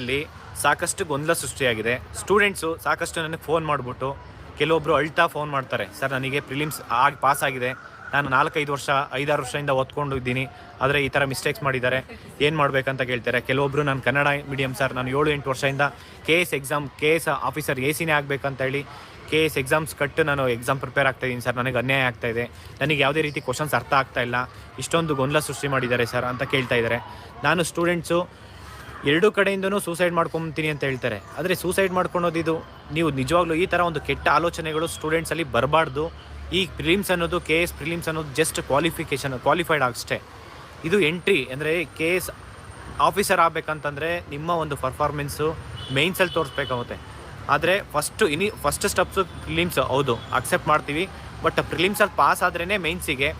ಇಲ್ಲಿ ಸಾಕಷ್ಟು ಗೊಂದಲ ಸೃಷ್ಟಿಯಾಗಿದೆ. ಸ್ಟೂಡೆಂಟ್ಸು ಸಾಕಷ್ಟು ನನಗೆ ಫೋನ್ ಮಾಡಿಬಿಟ್ಟು ಕೆಲವೊಬ್ಬರು ಅಳ್ತಾ ಫೋನ್ ಮಾಡ್ತಾರೆ. ಸರ್, ನನಗೆ ಪ್ರಿಲಿಮ್ಸ್ ಆಗಿ ಪಾಸ್ ಆಗಿದೆ. ನಾನು ನಾಲ್ಕೈದು ವರ್ಷ, ಐದಾರು ವರ್ಷದಿಂದ ಓದ್ಕೊಂಡು ಇದ್ದೀನಿ. ಆದರೆ ಈ ಥರ ಮಿಸ್ಟೇಕ್ಸ್ ಮಾಡಿದ್ದಾರೆ. ಏನು ಮಾಡಬೇಕಂತ ಕೇಳ್ತಾರೆ? ಕೆಲವೊಬ್ಬರು ನಾನು ಕನ್ನಡ ಮೀಡಿಯಂ ಸರ್ ನಾನು ಏಳು ಎಂಟು ವರ್ಷದಿಂದ K S exam K S officer A ಸಿನೇ ಆಗಬೇಕಂತ ಹೇಳಿ ಕೆ ಎಸ್ ಎಕ್ಸಾಮ್ಸ್ ಕಟ್ಟು ನಾನು ಎಕ್ಸಾಮ್ ಪ್ರಿಪೇರ್ ಆಗ್ತಾ ಇದ್ದೀನಿ ಸರ್ ನನಗೆ ಅನ್ಯಾಯ ಆಗ್ತಾ ಇದೆ. ನನಗೆ ಯಾವುದೇ ರೀತಿ ಕ್ವಶನ್ಸ್ ಅರ್ಥ ಆಗ್ತಾ ಇಲ್ಲ. ಇಷ್ಟೊಂದು ಗೊಂದಲ ಸೃಷ್ಟಿ ಮಾಡಿದ್ದಾರೆ ಸರ್ ಅಂತ ಕೇಳ್ತಾ ಇದ್ದಾರೆ. ನಾನು ಸ್ಟೂಡೆಂಟ್ಸು ಎರಡೂ ಕಡೆಯಿಂದನೂ ಸೂಸೈಡ್ ಮಾಡ್ಕೊಂತೀನಿ ಅಂತ ಹೇಳ್ತಾರೆ. ಆದರೆ ಸೂಸೈಡ್ ಮಾಡ್ಕೊಳೋದು ಇದು, ನೀವು ನಿಜವಾಗ್ಲೂ ಈ ಥರ ಒಂದು ಕೆಟ್ಟ ಆಲೋಚನೆಗಳು ಸ್ಟೂಡೆಂಟ್ಸಲ್ಲಿ ಬರಬಾರ್ದು. ಈ ಪ್ರಿಲಿಮ್ಸ್ ಅನ್ನೋದು ಕೆ ಎಸ್ ಪ್ರಿಲಿಮ್ಸ್ ಅನ್ನೋದು ಜಸ್ಟ್ ಕ್ವಾಲಿಫಿಕೇಷನ್ ಕ್ವಾಲಿಫೈಡ್ ಅಷ್ಟೇ. ಇದು ಎಂಟ್ರಿ ಅಂದರೆ ಕೆ ಎಸ್ ಆಫೀಸರ್ ಆಗಬೇಕಂತಂದರೆ ನಿಮ್ಮ ಒಂದು ಪರ್ಫಾರ್ಮೆನ್ಸು ಮೇನ್ಸಲ್ಲಿ ತೋರಿಸ್ಬೇಕಾಗುತ್ತೆ. ಆದರೆ ಫಸ್ಟು ಇನಿ ಫಸ್ಟ್ ಸ್ಟೆಪ್ಸು ಪ್ರಿಲಿಮ್ಸ್ ಹೌದು ಅಕ್ಸೆಪ್ಟ್ ಮಾಡ್ತೀವಿ. ಬಟ್ ಪ್ರಿಲಿಮ್ಸಲ್ಲಿ ಪಾಸ್ ಆದ್ರೇ ಮೇನ್ಸಿಗೆ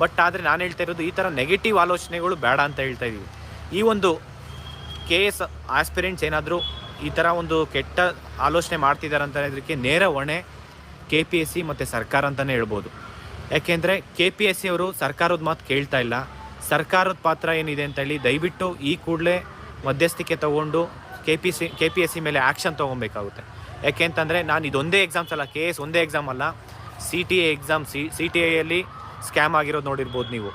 ಬಟ್ ಆದರೆ ನಾನು ಹೇಳ್ತಾ ಇರೋದು ಈ ಥರ ನೆಗೆಟಿವ್ ಆಲೋಚನೆಗಳು ಬೇಡ ಅಂತ ಹೇಳ್ತಾ ಇದ್ದೀವಿ ಈ ಒಂದು ಕೆ ಎಸ್ ಆಸ್ಪಿರೆಂಟ್ಸ್ ಏನಾದರೂ ಈ ಥರ ಒಂದು ಕೆಟ್ಟ ಆಲೋಚನೆ ಮಾಡ್ತಿದ್ದಾರೆ ಅಂತ ಇದಕ್ಕೆ ನೇರ ಹೊಣೆ ಕೆ ಪಿ ಎಸ್ ಸಿ ಮತ್ತು ಸರ್ಕಾರ ಅಂತಲೇ ಹೇಳ್ಬೋದು. ಯಾಕೆಂದರೆ ಕೆ ಪಿ ಎಸ್ ಸಿ ಅವರು ಸರ್ಕಾರದ ಮಾತು ಕೇಳ್ತಾ ಇಲ್ಲ. ಸರ್ಕಾರದ ಪಾತ್ರ ಏನಿದೆ ಅಂತ ಹೇಳಿ ದಯವಿಟ್ಟು ಈ ಕೂಡಲೇ ಮಧ್ಯಸ್ಥಿಕೆ ತಗೊಂಡು K P C K P S C ಮೇಲೆ ಆ್ಯಕ್ಷನ್ ತೊಗೊಬೇಕಾಗುತ್ತೆ. ಯಾಕೆಂತಂದರೆ ನಾನು ಇದೊಂದೇ ಎಕ್ಸಾಮ್ಸ್ ಅಲ್ಲ ಕೆ ಎಸ್ ಒಂದೇ ಎಕ್ಸಾಮ್ ಅಲ್ಲ. C T A exam C C T ಎಯಲ್ಲಿ scam ಆಗಿರೋದು ನೋಡಿರ್ಬೋದು ನೀವು.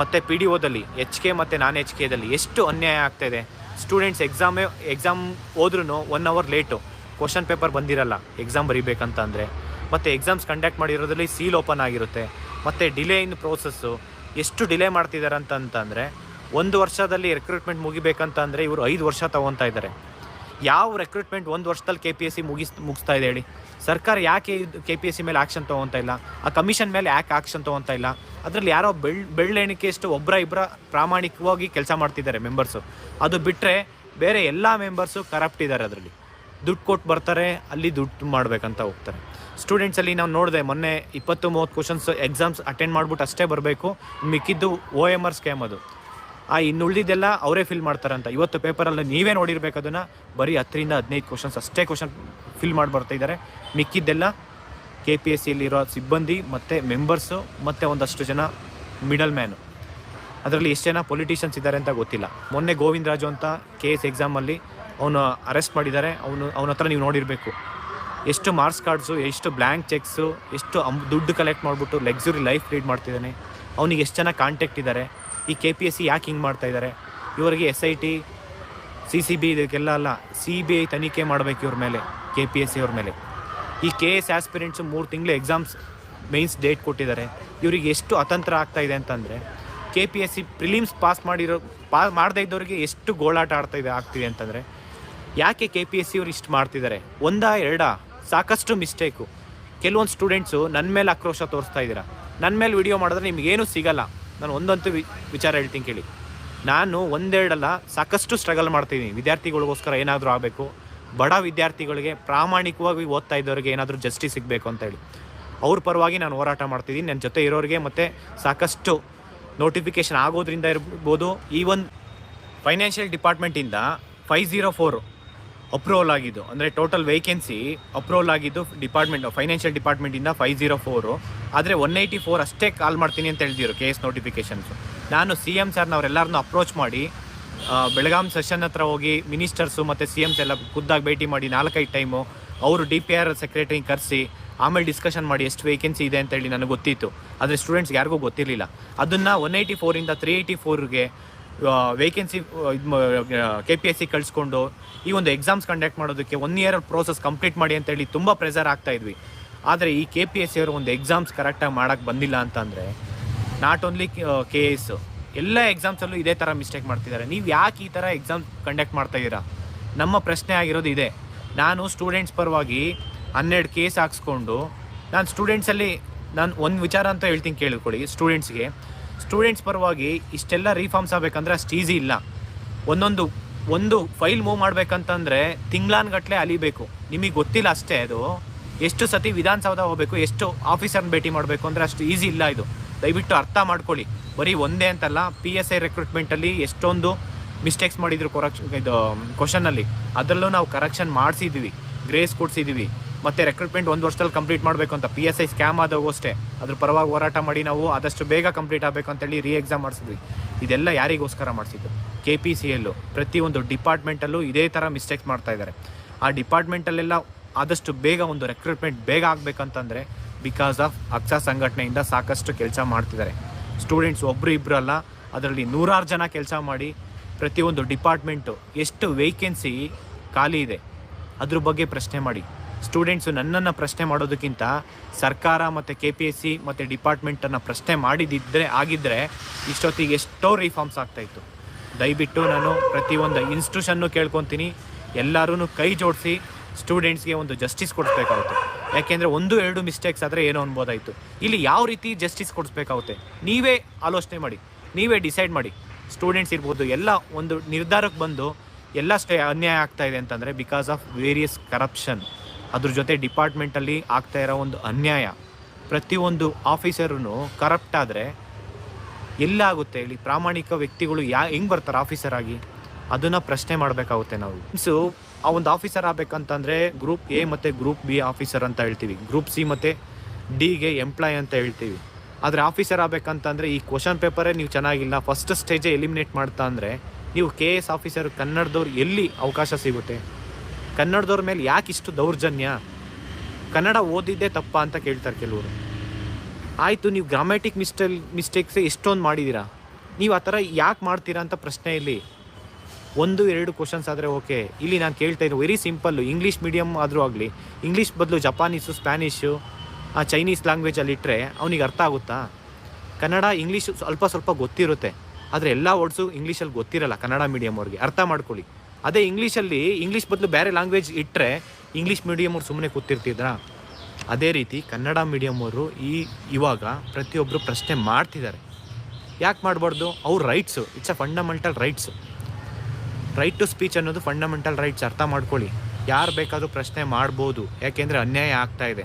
ಮತ್ತು ಪಿ ಡಿ ಒದಲ್ಲಿ ಎಚ್ ಕೆ ಮತ್ತು ನಾನ್ ಎಚ್ ಕೆದಲ್ಲಿ ಎಷ್ಟು ಅನ್ಯಾಯ ಆಗ್ತಾಯಿದೆ ಸ್ಟೂಡೆಂಟ್ಸ್ ಎಕ್ಸಾಮೇ ಎಕ್ಸಾಮ್ ಹೋದ್ರೂ one hour late question paper ಬಂದಿರಲ್ಲ ಎಕ್ಸಾಮ್ ಬರೀಬೇಕಂತ ಅಂದರೆ ಮತ್ತು ಎಕ್ಸಾಮ್ಸ್ ಕಂಡಕ್ಟ್ ಮಾಡಿರೋದ್ರಲ್ಲಿ ಸೀಲ್ ಓಪನ್ ಆಗಿರುತ್ತೆ. ಮತ್ತು ಡಿಲೇ ಇನ್ ಪ್ರೋಸೆಸ್ಸು ಎಷ್ಟು ಡಿಲೇ ಮಾಡ್ತಿದ್ದಾರೆ ಅಂತಂತಂದರೆ ಒಂದು ವರ್ಷದಲ್ಲಿ ರಿಕ್ರೂಟ್ಮೆಂಟ್ ಮುಗಿಬೇಕಂತ ಅಂದರೆ ಇವರು ಐದು ವರ್ಷ ತೊಗೊತಾ ಇದ್ದಾರೆ. ಯಾವ ರೆಕ್ರೂಟ್ಮೆಂಟ್ ಒಂದು ವರ್ಷದಲ್ಲಿ ಕೆ ಪಿ ಎಸ್ ಸಿ ಮುಗಿಸ್, ಮುಗಿಸ್ತಾ ಇದೆ ಹೇಳಿ. ಸರ್ಕಾರ ಯಾಕೆ ಕೆ ಪಿ ಎಸ್ ಸಿ ಮೇಲೆ ಆ್ಯಕ್ಷನ್ ತೊಗೊತಾ ಇಲ್ಲ? ಆ ಕಮಿಷನ್ ಮೇಲೆ ಯಾಕೆ ಆ್ಯಕ್ಷನ್ ತೊಗೊತಾ ಇಲ್ಲ? ಅದರಲ್ಲಿ ಯಾರೋ ಬೆಳ್ ಬೆಳ್ಳೆಣಿಕೆಯಷ್ಟು ಒಬ್ಬರ ಇಬ್ಬರ ಪ್ರಾಮಾಣಿಕವಾಗಿ ಕೆಲಸ ಮಾಡ್ತಿದ್ದಾರೆ ಮೆಂಬರ್ಸು ಅದು ಬಿಟ್ಟರೆ ಬೇರೆ ಎಲ್ಲ ಮೆಂಬರ್ಸು ಕರಪ್ಟ್ ಇದ್ದಾರೆ ಅದರಲ್ಲಿ. ದುಡ್ಡು ಕೊಟ್ಟು ಬರ್ತಾರೆ, ಅಲ್ಲಿ ದುಡ್ಡು ಮಾಡಬೇಕಂತ ಹೋಗ್ತಾರೆ. ಸ್ಟೂಡೆಂಟ್ಸಲ್ಲಿ ನಾವು ನೋಡಿದೆ, ಮೊನ್ನೆ ಇಪ್ಪತ್ತು ಮೂವತ್ತು ಕ್ವಶನ್ಸ್ ಎಕ್ಸಾಮ್ಸ್ ಅಟೆಂಡ್ ಮಾಡ್ಬಿಟ್ಟು ಅಷ್ಟೇ ಬರಬೇಕು. ಮಿಕ್ಕಿದ್ದು ಓ ಎಂ ಆರ್ ಸ್ಕ್ಯಾಮ್ ಅದು. ಆ ಇನ್ನು ಉಳಿದಿದ್ದೆಲ್ಲ ಅವರೇ ಫಿಲ್ ಮಾಡ್ತಾರಂತ. ಇವತ್ತು ಪೇಪರಲ್ಲಿ ನೀವೇ ನೋಡಿರ್ಬೇಕು ಅದನ್ನು. ಬರೀ ಹತ್ತರಿಂದ ಹದಿನೈದು ಕ್ವಶನ್ಸ್ ಅಷ್ಟೇ ಕ್ವಶನ್ ಫಿಲ್ ಮಾಡಿ ಬರ್ತಾ ಇದ್ದಾರೆ. ಮಿಕ್ಕಿದ್ದೆಲ್ಲ ಕೆ ಪಿ ಎಸ್ ಸಿಲಿರೋ ಸಿಬ್ಬಂದಿ, ಮತ್ತು ಮೆಂಬರ್ಸು ಮತ್ತು ಒಂದಷ್ಟು ಜನ ಮಿಡಲ್ ಮ್ಯಾನು ಅದರಲ್ಲಿ ಎಷ್ಟು ಜನ ಪೊಲಿಟಿಷಿಯನ್ಸ್ ಇದ್ದಾರೆ ಅಂತ ಗೊತ್ತಿಲ್ಲ. ಮೊನ್ನೆ ಗೋವಿಂದ ರಾಜು ಅಂತ ಕೆ ಎಸ್ ಎಕ್ಸಾಮಲ್ಲಿ ಅವನು ಅರೆಸ್ಟ್ ಮಾಡಿದ್ದಾರೆ. ಅವನು, ಅವನ ಹತ್ರ ನೀವು ನೋಡಿರಬೇಕು. ಎಷ್ಟು ಮಾರ್ಕ್ಸ್ ಕಾರ್ಡ್ಸು ಎಷ್ಟು ಬ್ಲ್ಯಾಂಕ್ ಚೆಕ್ಸು ಎಷ್ಟು ಅಮ್, ದುಡ್ಡು ಕಲೆಕ್ಟ್ ಮಾಡಿಬಿಟ್ಟು ಲಕ್ಸುರಿ ಲೈಫ್ ಲೀಡ್ ಮಾಡ್ತಿದ್ದಾನೆ. ಅವನಿಗೆ ಎಷ್ಟು ಜನ ಕಾಂಟ್ಯಾಕ್ಟ್ ಇದ್ದಾರೆ. ಈ ಕೆ ಪಿ ಎಸ್ ಸಿ ಯಾಕೆ ಹಿಂಗೆ ಮಾಡ್ತಾ ಇದ್ದಾರೆ ಇವರಿಗೆ S I T C C B ಇದಕ್ಕೆಲ್ಲ ಅಲ್ಲ ಸಿ ಬಿ ಐ ತನಿಖೆ ಮಾಡಬೇಕು ಇವ್ರ ಮೇಲೆ ಕೆ ಪಿ ಎಸ್ ಸಿ ಅವ್ರ ಮೇಲೆ. ಈ ಕೆ ಎಸ್ ಆಸ್ಪಿರೆಂಟ್ಸು ಮೂರು ತಿಂಗಳು ಎಕ್ಸಾಮ್ಸ್ ಮೇನ್ಸ್ ಡೇಟ್ ಕೊಟ್ಟಿದ್ದಾರೆ. ಇವರಿಗೆ ಎಷ್ಟು ಅತಂತ್ರ ಆಗ್ತಾ ಇದೆ ಅಂತಂದರೆ K P S C prelims pass ಮಾಡಿರೋ, ಪಾ, ಮಾಡದೇ ಇದ್ದವರಿಗೆ ಎಷ್ಟು ಗೋಳಾಟ ಆಡ್ತಾ ಇದೆ, ಆಗ್ತಿದೆ ಅಂತಂದರೆ, ಯಾಕೆ ಕೆ ಪಿ ಎಸ್ ಸಿ ಅವ್ರು ಇಷ್ಟು ಮಾಡ್ತಿದ್ದಾರೆ? ಒಂದಾ ಎರಡಾ? ಸಾಕಷ್ಟು ಮಿಸ್ಟೇಕು ಕೆಲವೊಂದು ಸ್ಟೂಡೆಂಟ್ಸು ನನ್ನ ಮೇಲೆ ಆಕ್ರೋಶ ತೋರಿಸ್ತಾ ಇದ್ದೀರಾ? ನನ್ನ ಮೇಲೆ ವಿಡಿಯೋ ಮಾಡಿದ್ರೆ ನಿಮಗೇನು ಸಿಗಲ್ಲ. ನಾನು ಒಂದಂತೂ ವಿಚಾರ ಹೇಳ್ತೀನಿ ಕೇಳಿ. ನಾನು ಒಂದೆರಡಲ್ಲ ಸಾಕಷ್ಟು ಸ್ಟ್ರಗಲ್ ಮಾಡ್ತೀನಿ ವಿದ್ಯಾರ್ಥಿಗಳಿಗೋಸ್ಕರ ಏನಾದರೂ ಆಗಬೇಕು. ಬಡ ವಿದ್ಯಾರ್ಥಿಗಳಿಗೆ ಪ್ರಾಮಾಣಿಕವಾಗಿ ಓದ್ತಾ ಇದ್ದವ್ರಿಗೆ ಏನಾದರೂ ಜಸ್ಟಿಸ್ ಸಿಗಬೇಕು ಅಂತ ಹೇಳಿ. ಅವ್ರ ಪರವಾಗಿ ನಾನು ಹೋರಾಟ ಮಾಡ್ತಿದ್ದೀನಿ. ನನ್ನ ಜೊತೆ ಇರೋರಿಗೆ ಮತ್ತು ಸಾಕಷ್ಟು ನೋಟಿಫಿಕೇಷನ್ ಆಗೋದ್ರಿಂದ ಇರ್ಬೋದು. ಈ ಒಂದು ಫೈನಾನ್ಷಿಯಲ್ ಡಿಪಾರ್ಟ್ಮೆಂಟಿಂದ ಫೈವ್ ಜೀರೋ ಫೋರ್ ಅಪ್ರೂವಲ್ ಆಗಿದ್ದು, ಅಂದರೆ ಟೋಟಲ್ ವೇಕೆನ್ಸಿ ಅಪ್ರೂವಲ್ ಆಗಿದ್ದು ಡಿಪಾರ್ಟ್ಮೆಂಟ್ ಫೈನಾನ್ಷಿಯಲ್ ಡಿಪಾರ್ಟ್ಮೆಂಟಿಂದ ಫೈವ್ ಜೀರೋ ಫೋರು ಆದರೆ ಒನ್ ಏಯ್ಟಿ ಫೋರ್ ಅಷ್ಟೇ ಕಾಲ್ ಮಾಡ್ತೀನಿ ಅಂತ ಹೇಳ್ದಿರು ಕೆ ಎಸ್ ನೋಟಿಫಿಕೇಷನ್ಸು ನಾನು ಸಿ ಎಂ ಸರ್ನವರೆಲ್ಲರನ್ನೂ ಅಪ್ರೋಚ್ ಮಾಡಿ ಬೆಳಗಾಂ ಸೆಷನ್ ಹತ್ರ ಹೋಗಿ ಮಿನಿಸ್ಟರ್ಸು ಮತ್ತು ಸಿ ಎಮ್ಸ್ ಎಲ್ಲ ಖುದ್ದಾಗಿ ಭೇಟಿ ಮಾಡಿ ನಾಲ್ಕೈದು ಟೈಮು ಅವರು ಡಿ ಪಿ ಆರ್ ಸೆಕ್ರೆಟರಿ ಕರೆಸಿ, ಆಮೇಲೆ ಡಿಸ್ಕಷನ್ ಮಾಡಿ ಎಷ್ಟು ವೇಕೆನ್ಸಿ ಇದೆ ಅಂತೇಳಿ ನನಗೆ ಗೊತ್ತಿತ್ತು. ಆದರೆ ಸ್ಟೂಡೆಂಟ್ಸ್ಗೆ ಯಾರಿಗೂ ಗೊತ್ತಿರಲಿಲ್ಲ. ಅದನ್ನು ಒನ್ ಏಯ್ಟಿ ಫೋರಿಂದ three eighty ಫೋರ್ಗೆ vacancy K P S C ಕಳಿಸ್ಕೊಂಡು ಈ ಒಂದು ಎಕ್ಸಾಮ್ಸ್ ಕಂಡಕ್ಟ್ ಮಾಡೋದಕ್ಕೆ ಒನ್ ಇಯರ್ ಪ್ರೋಸೆಸ್ ಕಂಪ್ಲೀಟ್ ಮಾಡಿ ಅಂತೇಳಿ ತುಂಬ ಪ್ರೆಸರ್ ಆಗ್ತಾ ಇದ್ವಿ. ಆದರೆ ಈ ಕೆ ಪಿ ಎಸ್ ಸಿ ಅವರು ಒಂದು ಎಕ್ಸಾಮ್ಸ್ ಕರೆಕ್ಟಾಗಿ ಮಾಡೋಕ್ಕೆ ಬಂದಿಲ್ಲ ಅಂತಂದರೆ ನಾಟ್ ಓನ್ಲಿ ಕೆ ಎಸ್ ಎಲ್ಲ ಎಕ್ಸಾಮ್ಸಲ್ಲೂ ಇದೇ ಥರ ಮಿಸ್ಟೇಕ್ ಮಾಡ್ತಿದ್ದಾರೆ. ನೀವು ಯಾಕೆ ಈ ಥರ ಎಕ್ಸಾಮ್ ಕಂಡಕ್ಟ್ ಮಾಡ್ತಾ ಇದ್ದೀರಾ? ನಮ್ಮ ಪ್ರಶ್ನೆ ಆಗಿರೋದು ಇದೆ. ನಾನು ಸ್ಟೂಡೆಂಟ್ಸ್ ಪರವಾಗಿ ಹನ್ನೆರಡು ಕೇಸ್ ಹಾಕ್ಸ್ಕೊಂಡು ನಾನು ಸ್ಟೂಡೆಂಟ್ಸಲ್ಲಿ ನಾನು ಒಂದು ವಿಚಾರ ಅಂತ ಹೇಳ್ತೀನಿ ಕೇಳಿಕೊಳ್ಳಿ ಸ್ಟೂಡೆಂಟ್ಸ್ಗೆ ಸ್ಟೂಡೆಂಟ್ಸ್ ಪರವಾಗಿ ಇಷ್ಟೆಲ್ಲ ರೀಫಾರ್ಮ್ಸ್ ಆಗಬೇಕಂದ್ರೆ ಅಷ್ಟು ಈಸಿ ಇಲ್ಲ. ಒಂದೊಂದು, ಒಂದು ಫೈಲ್ ಮೂವ್ ಮಾಡ್ಬೇಕಂತಂದರೆ ತಿಂಗ್ಳಾನ್ಗಟ್ಲೆ ಅಲಿಬೇಕು. ನಿಮಗೆ ಗೊತ್ತಿಲ್ಲ ಅಷ್ಟೇ ಅದು. ಎಷ್ಟು ಸತಿ ವಿಧಾನಸೌಧ ಹೋಗಬೇಕು, ಎಷ್ಟು ಆಫೀಸರ್ನ ಭೇಟಿ ಮಾಡಬೇಕು ಅಂದರೆ ಅಷ್ಟು ಈಸಿ ಇಲ್ಲ ಇದು. ದಯವಿಟ್ಟು ಅರ್ಥ ಮಾಡ್ಕೊಳ್ಳಿ. ಬರೀ ಒಂದೇ ಅಂತಲ್ಲ ಪಿ ಎಸ್ ಐ ರೆಕ್ರೂಟ್ಮೆಂಟಲ್ಲಿ ಎಷ್ಟೊಂದು ಮಿಸ್ಟೇಕ್ಸ್ ಮಾಡಿದ್ರು ಕೊರಕ್ಷ ಇದು ಕ್ವಶನಲ್ಲಿ ಅದರಲ್ಲೂ ನಾವು ಕರೆಕ್ಷನ್ ಮಾಡಿಸಿದ್ವಿ. ಗ್ರೇಸ್ ಕೊಡಿಸಿದ್ವಿ. ಮತ್ತು ರೆಕ್ರೂಟ್ಮೆಂಟ್ ಒಂದು ವರ್ಷದಲ್ಲಿ ಕಂಪ್ಲೀಟ್ ಮಾಡಬೇಕು ಅಂತ. ಪಿ ಎಸ್ ಐ ಸ್ಕ್ಯಾಮ್ ಆದಾಗೂ ಅಷ್ಟೇ. ಅದ್ರ ಪರವಾಗಿ ಹೋರಾಟ ಮಾಡಿ ನಾವು ಆದಷ್ಟು ಬೇಗ ಕಂಪ್ಲೀಟ್ ಆಗಬೇಕು ಅಂತೇಳಿ ರೀ ಎಕ್ಸಾಮ್ ಮಾಡಿಸಿದ್ವಿ. ಇದೆಲ್ಲ ಯಾರಿಗೋಸ್ಕರ ಮಾಡಿಸಿದ್ದು? ಕೆ ಪಿ ಸಿ ಎಲ್ಲು ಪ್ರತಿಯೊಂದು ಡಿಪಾರ್ಟ್ಮೆಂಟಲ್ಲೂ ಇದೇ ಥರ ಮಿಸ್ಟೇಕ್ಸ್ ಮಾಡ್ತಾ ಇದ್ದಾರೆ. ಆ ಡಿಪಾರ್ಟ್ಮೆಂಟಲ್ಲೆಲ್ಲ ಆದಷ್ಟು ಬೇಗ ಒಂದು ರೆಕ್ರೂಟ್ಮೆಂಟ್ ಬೇಗ ಆಗಬೇಕಂತಂದರೆ ಬಿಕಾಸ್ ಆಫ್ ಅಕ್ಷ ಸಂಘಟನೆಯಿಂದ ಸಾಕಷ್ಟು ಕೆಲಸ ಮಾಡ್ತಿದ್ದಾರೆ. ಸ್ಟೂಡೆಂಟ್ಸ್ ಒಬ್ಬರು ಇಬ್ಬರು ಅಲ್ಲ, ಅದರಲ್ಲಿ ನೂರಾರು ಜನ ಕೆಲಸ ಮಾಡಿ ಪ್ರತಿಯೊಂದು ಡಿಪಾರ್ಟ್ಮೆಂಟು ಎಷ್ಟು ವೇಕೆನ್ಸಿ ಖಾಲಿ ಇದೆ, ಅದ್ರ ಬಗ್ಗೆ ಪ್ರಶ್ನೆ ಮಾಡಿ. ಸ್ಟೂಡೆಂಟ್ಸು ನನ್ನನ್ನು ಪ್ರಶ್ನೆ ಮಾಡೋದಕ್ಕಿಂತ ಸರ್ಕಾರ ಮತ್ತು ಕೆ ಪಿ ಎಸ್ ಸಿ ಮತ್ತು ಡಿಪಾರ್ಟ್ಮೆಂಟನ್ನು ಪ್ರಶ್ನೆ ಮಾಡಿದಿದ್ದರೆ ಆಗಿದ್ದರೆ ಇಷ್ಟೊತ್ತಿಗೆ ಎಷ್ಟೋ ರಿಫಾರ್ಮ್ಸ್ ಆಗ್ತಾಯಿತ್ತು ದಯವಿಟ್ಟು ನಾನು ಪ್ರತಿಯೊಂದು ಇನ್ಸ್ಟಿಟ್ಯೂಷನ್ನು ಕೇಳ್ಕೊತೀನಿ. ಎಲ್ಲರೂ ಕೈ ಜೋಡಿಸಿ ಸ್ಟೂಡೆಂಟ್ಸ್ಗೆ ಒಂದು ಜಸ್ಟಿಸ್ ಕೊಡಿಸ್ಬೇಕಾಗುತ್ತೆ. ಯಾಕೆಂದರೆ ಒಂದು, ಎರಡು ಮಿಸ್ಟೇಕ್ಸ್ ಆದರೆ ಏನೋ ಅನ್ಬೋದಾಯಿತು. ಇಲ್ಲಿ ಯಾವ ರೀತಿ ಜಸ್ಟಿಸ್ ಕೊಡಿಸ್ಬೇಕಾಗುತ್ತೆ? ನೀವೇ ಆಲೋಚನೆ ಮಾಡಿ. ನೀವೇ ಡಿಸೈಡ್ ಮಾಡಿ. ಸ್ಟೂಡೆಂಟ್ಸ್ ಇರ್ಬೋದು, ಎಲ್ಲ ಒಂದು ನಿರ್ಧಾರಕ್ಕೆ ಬಂದು ಎಲ್ಲ ಸ್ಟೇ ಅನ್ಯಾಯ ಆಗ್ತಾ ಇದೆ ಅಂತಂದರೆ ಬಿಕಾಸ್ ಆಫ್ ವೇರಿಯಸ್ ಕರಪ್ಷನ್ ಅದ್ರ ಜೊತೆ ಡಿಪಾರ್ಟ್ಮೆಂಟಲ್ಲಿ ಆಗ್ತಾ ಇರೋ ಒಂದು ಅನ್ಯಾಯ. ಪ್ರತಿಯೊಂದು ಆಫೀಸರೂ ಕರಪ್ಟ್ ಆದರೆ ಎಲ್ಲಾಗುತ್ತೆ ಇಲ್ಲಿ ಪ್ರಾಮಾಣಿಕ ವ್ಯಕ್ತಿಗಳು ಯಾ, ಹೆಂಗೆ ಬರ್ತಾರೆ ಆಫೀಸರ್ ಆಗಿ? ಅದನ್ನು ಪ್ರಶ್ನೆ ಮಾಡಬೇಕಾಗುತ್ತೆ ನಾವು. ಸೊ ಆ ಒಂದು ಆಫೀಸರ್ ಆಗಬೇಕಂತಂದರೆ ಗ್ರೂಪ್ ಎ ಮತ್ತು ಗ್ರೂಪ್ ಬಿ ಆಫೀಸರ್ ಅಂತ ಹೇಳ್ತೀವಿ. ಗ್ರೂಪ್ ಸಿ ಮತ್ತು ಡಿಗೆ ಎಂಪ್ಲಾಯ್ ಅಂತ ಹೇಳ್ತೀವಿ. ಆದರೆ ಆಫೀಸರ್ ಆಗಬೇಕಂತಂದರೆ ಈ ಕ್ವಶನ್ ಪೇಪರೇ ನೀವು ಚೆನ್ನಾಗಿಲ್ಲ. ಫಸ್ಟ್ ಸ್ಟೇಜೇ ಎಲಿಮಿನೇಟ್ ಮಾಡ್ತಾ ಅಂದರೆ ನೀವು ಕೆ ಎಸ್ ಆಫೀಸರ್ ಕನ್ನಡದವ್ರು ಎಲ್ಲಿ ಅವಕಾಶ ಸಿಗುತ್ತೆ? ಕನ್ನಡದವ್ರ ಮೇಲೆ ಯಾಕೆ ಇಷ್ಟು ದೌರ್ಜನ್ಯ? ಕನ್ನಡ ಓದಿದ್ದೇ ತಪ್ಪ ಅಂತ ಕೇಳ್ತಾರೆ ಕೆಲವರು. ಆಯಿತು, ನೀವು ಗ್ರಾಮ್ಯಾಟಿಕ್ ಮಿಸ್ಟೇಲ್, ಮಿಸ್ಟೇಕ್ಸ್ ಎಷ್ಟೊಂದು ಮಾಡಿದ್ದೀರಾ ನೀವು ಆ ಥರ ಯಾಕೆ ಮಾಡ್ತೀರಾ ಅಂತ ಪ್ರಶ್ನೆ ಇಲ್ಲಿ. ಒಂದು, ಎರಡು ಕ್ವಶನ್ಸ್ ಆದರೆ ಓಕೆ. ಇಲ್ಲಿ ನಾನು ಕೇಳ್ತಾ ಇದ್ದೀನಿ ವೆರಿ ಸಿಂಪಲ್ಲು ಇಂಗ್ಲೀಷ್ ಮೀಡಿಯಮ್ ಆದರೂ ಆಗಲಿ. ಇಂಗ್ಲೀಷ್ ಬದಲು ಜಪಾನೀಸು ಸ್ಪ್ಯಾನಿಷು ಆ ಚೈನೀಸ್ ಲ್ಯಾಂಗ್ವೇಜಲ್ಲಿ ಇಟ್ಟರೆ ಅವನಿಗೆ ಅರ್ಥ ಆಗುತ್ತಾ? ಕನ್ನಡ ಇಂಗ್ಲೀಷ್ ಸ್ವಲ್ಪ ಸ್ವಲ್ಪ ಗೊತ್ತಿರುತ್ತೆ. ಆದರೆ ಎಲ್ಲ ವರ್ಡ್ಸು ಇಂಗ್ಲೀಷಲ್ಲಿ ಗೊತ್ತಿರಲ್ಲ ಕನ್ನಡ ಮೀಡಿಯಮ್ ಅವ್ರಿಗೆ. ಅರ್ಥ ಮಾಡ್ಕೊಳ್ಳಿ. ಅದೇ ಇಂಗ್ಲೀಷಲ್ಲಿ, ಇಂಗ್ಲೀಷ್ ಬದಲು ಬೇರೆ ಲ್ಯಾಂಗ್ವೇಜ್ ಇಟ್ಟರೆ ಇಂಗ್ಲೀಷ್ ಮೀಡಿಯಮ್ ಅವ್ರು ಸುಮ್ಮನೆ ಕೂತಿರ್ತಿದ್ರ? ಅದೇ ರೀತಿ ಕನ್ನಡ ಮೀಡಿಯಮ್ ಅವರು ಈ ಇವಾಗ ಪ್ರತಿಯೊಬ್ಬರು ಪ್ರಶ್ನೆ ಮಾಡ್ತಿದ್ದಾರೆ. ಯಾಕೆ ಮಾಡಬಾರ್ದು? ಅವ್ರ rights it's a fundamental rights right to speech ಅನ್ನೋದು ಫಂಡಮೆಂಟಲ್ ರೈಟ್ಸ್ ಅರ್ಥ ಮಾಡ್ಕೊಳ್ಳಿ. ಯಾರು ಬೇಕಾದರೂ ಪ್ರಶ್ನೆ ಮಾಡ್ಬೋದು, ಯಾಕೆಂದರೆ ಅನ್ಯಾಯ ಆಗ್ತಾ ಇದೆ.